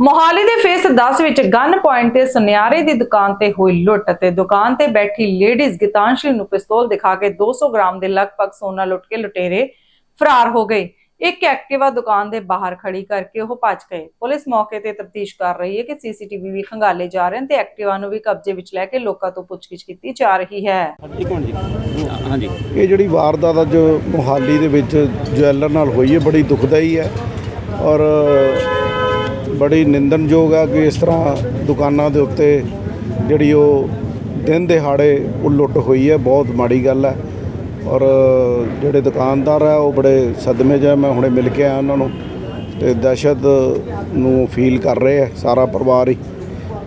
ਮੋਹਾਲੀ ਦੇ ਫੇਸ 10 ਵਿੱਚ gun point ਤੇ ਸੁਨਿਆਰੇ ਦੀ ਦੁਕਾਨ ਤੇ ਹੋਈ ਲੁੱਟ ਤੇ ਦੁਕਾਨ ਤੇ ਬੈਠੀ ਲੇਡੀਜ਼ ਗੀਤਾਂਸ਼ਲੀ ਨੂੰ ਪਿਸਤੌਲ ਦਿਖਾ ਕੇ 200 ਗ੍ਰਾਮ ਦੇ ਲਗਭਗ ਸੋਨਾ ਲੁੱਟ ਕੇ ਲੁਟੇਰੇ ਫਰਾਰ ਹੋ ਗਏ। ਇੱਕ ਐਕਟਿਵਾ ਦੁਕਾਨ ਦੇ ਬਾਹਰ ਖੜੀ ਕਰਕੇ ਉਹ ਭੱਜ ਗਏ। ਪੁਲਿਸ ਮੌਕੇ ਤੇ ਤਫਤੀਸ਼ ਕਰ ਰਹੀ ਹੈ ਕਿ ਸੀਸੀਟੀਵੀ ਵੀ ਖੰਗਾਲੇ ਜਾ ਰਹੇ ਹਨ ਤੇ ਐਕਟਿਵਾ ਨੂੰ ਵੀ ਕਬਜ਼ੇ ਵਿੱਚ ਲੈ ਕੇ ਲੋਕਾਂ ਤੋਂ ਪੁੱਛਗਿੱਛ ਕੀਤੀ ਜਾ ਰਹੀ ਹੈ। ਇੱਕ ਮਿੰਟ ਜੀ। ਹਾਂਜੀ। ਇਹ ਜਿਹੜੀ ਵਾਰਦਾਤ ਅੱਜ ਮੁਹਾਲੀ ਦੇ ਵਿੱਚ ਜਵੈਲਰ ਨਾਲ ਹੋਈ ਹੈ ਬੜੀ ਦੁਖਦਾਈ ਹੈ ਔਰ ਬੜੀ ਨਿੰਦਣਯੋਗ ਆ ਕਿ ਇਸ ਤਰ੍ਹਾਂ ਦੁਕਾਨਾਂ ਦੇ ਉੱਤੇ ਜਿਹੜੀ ਉਹ ਦਿਨ ਦਿਹਾੜੇ ਉਹ ਲੁੱਟ ਹੋਈ ਹੈ, ਬਹੁਤ ਮਾੜੀ ਗੱਲ ਹੈ। ਔਰ ਜਿਹੜੇ ਦੁਕਾਨਦਾਰ ਹੈ ਉਹ ਬੜੇ ਸਦਮੇ 'ਚ ਹੈ ਮੈਂ ਹੁਣੇ ਮਿਲ ਕੇ ਆਇਆ ਉਹਨਾਂ ਨੂੰ ਤੇ ਦਹਿਸ਼ਤ ਨੂੰ ਫੀਲ ਕਰ ਰਹੇ ਹੈ ਸਾਰਾ ਪਰਿਵਾਰ ਹੀ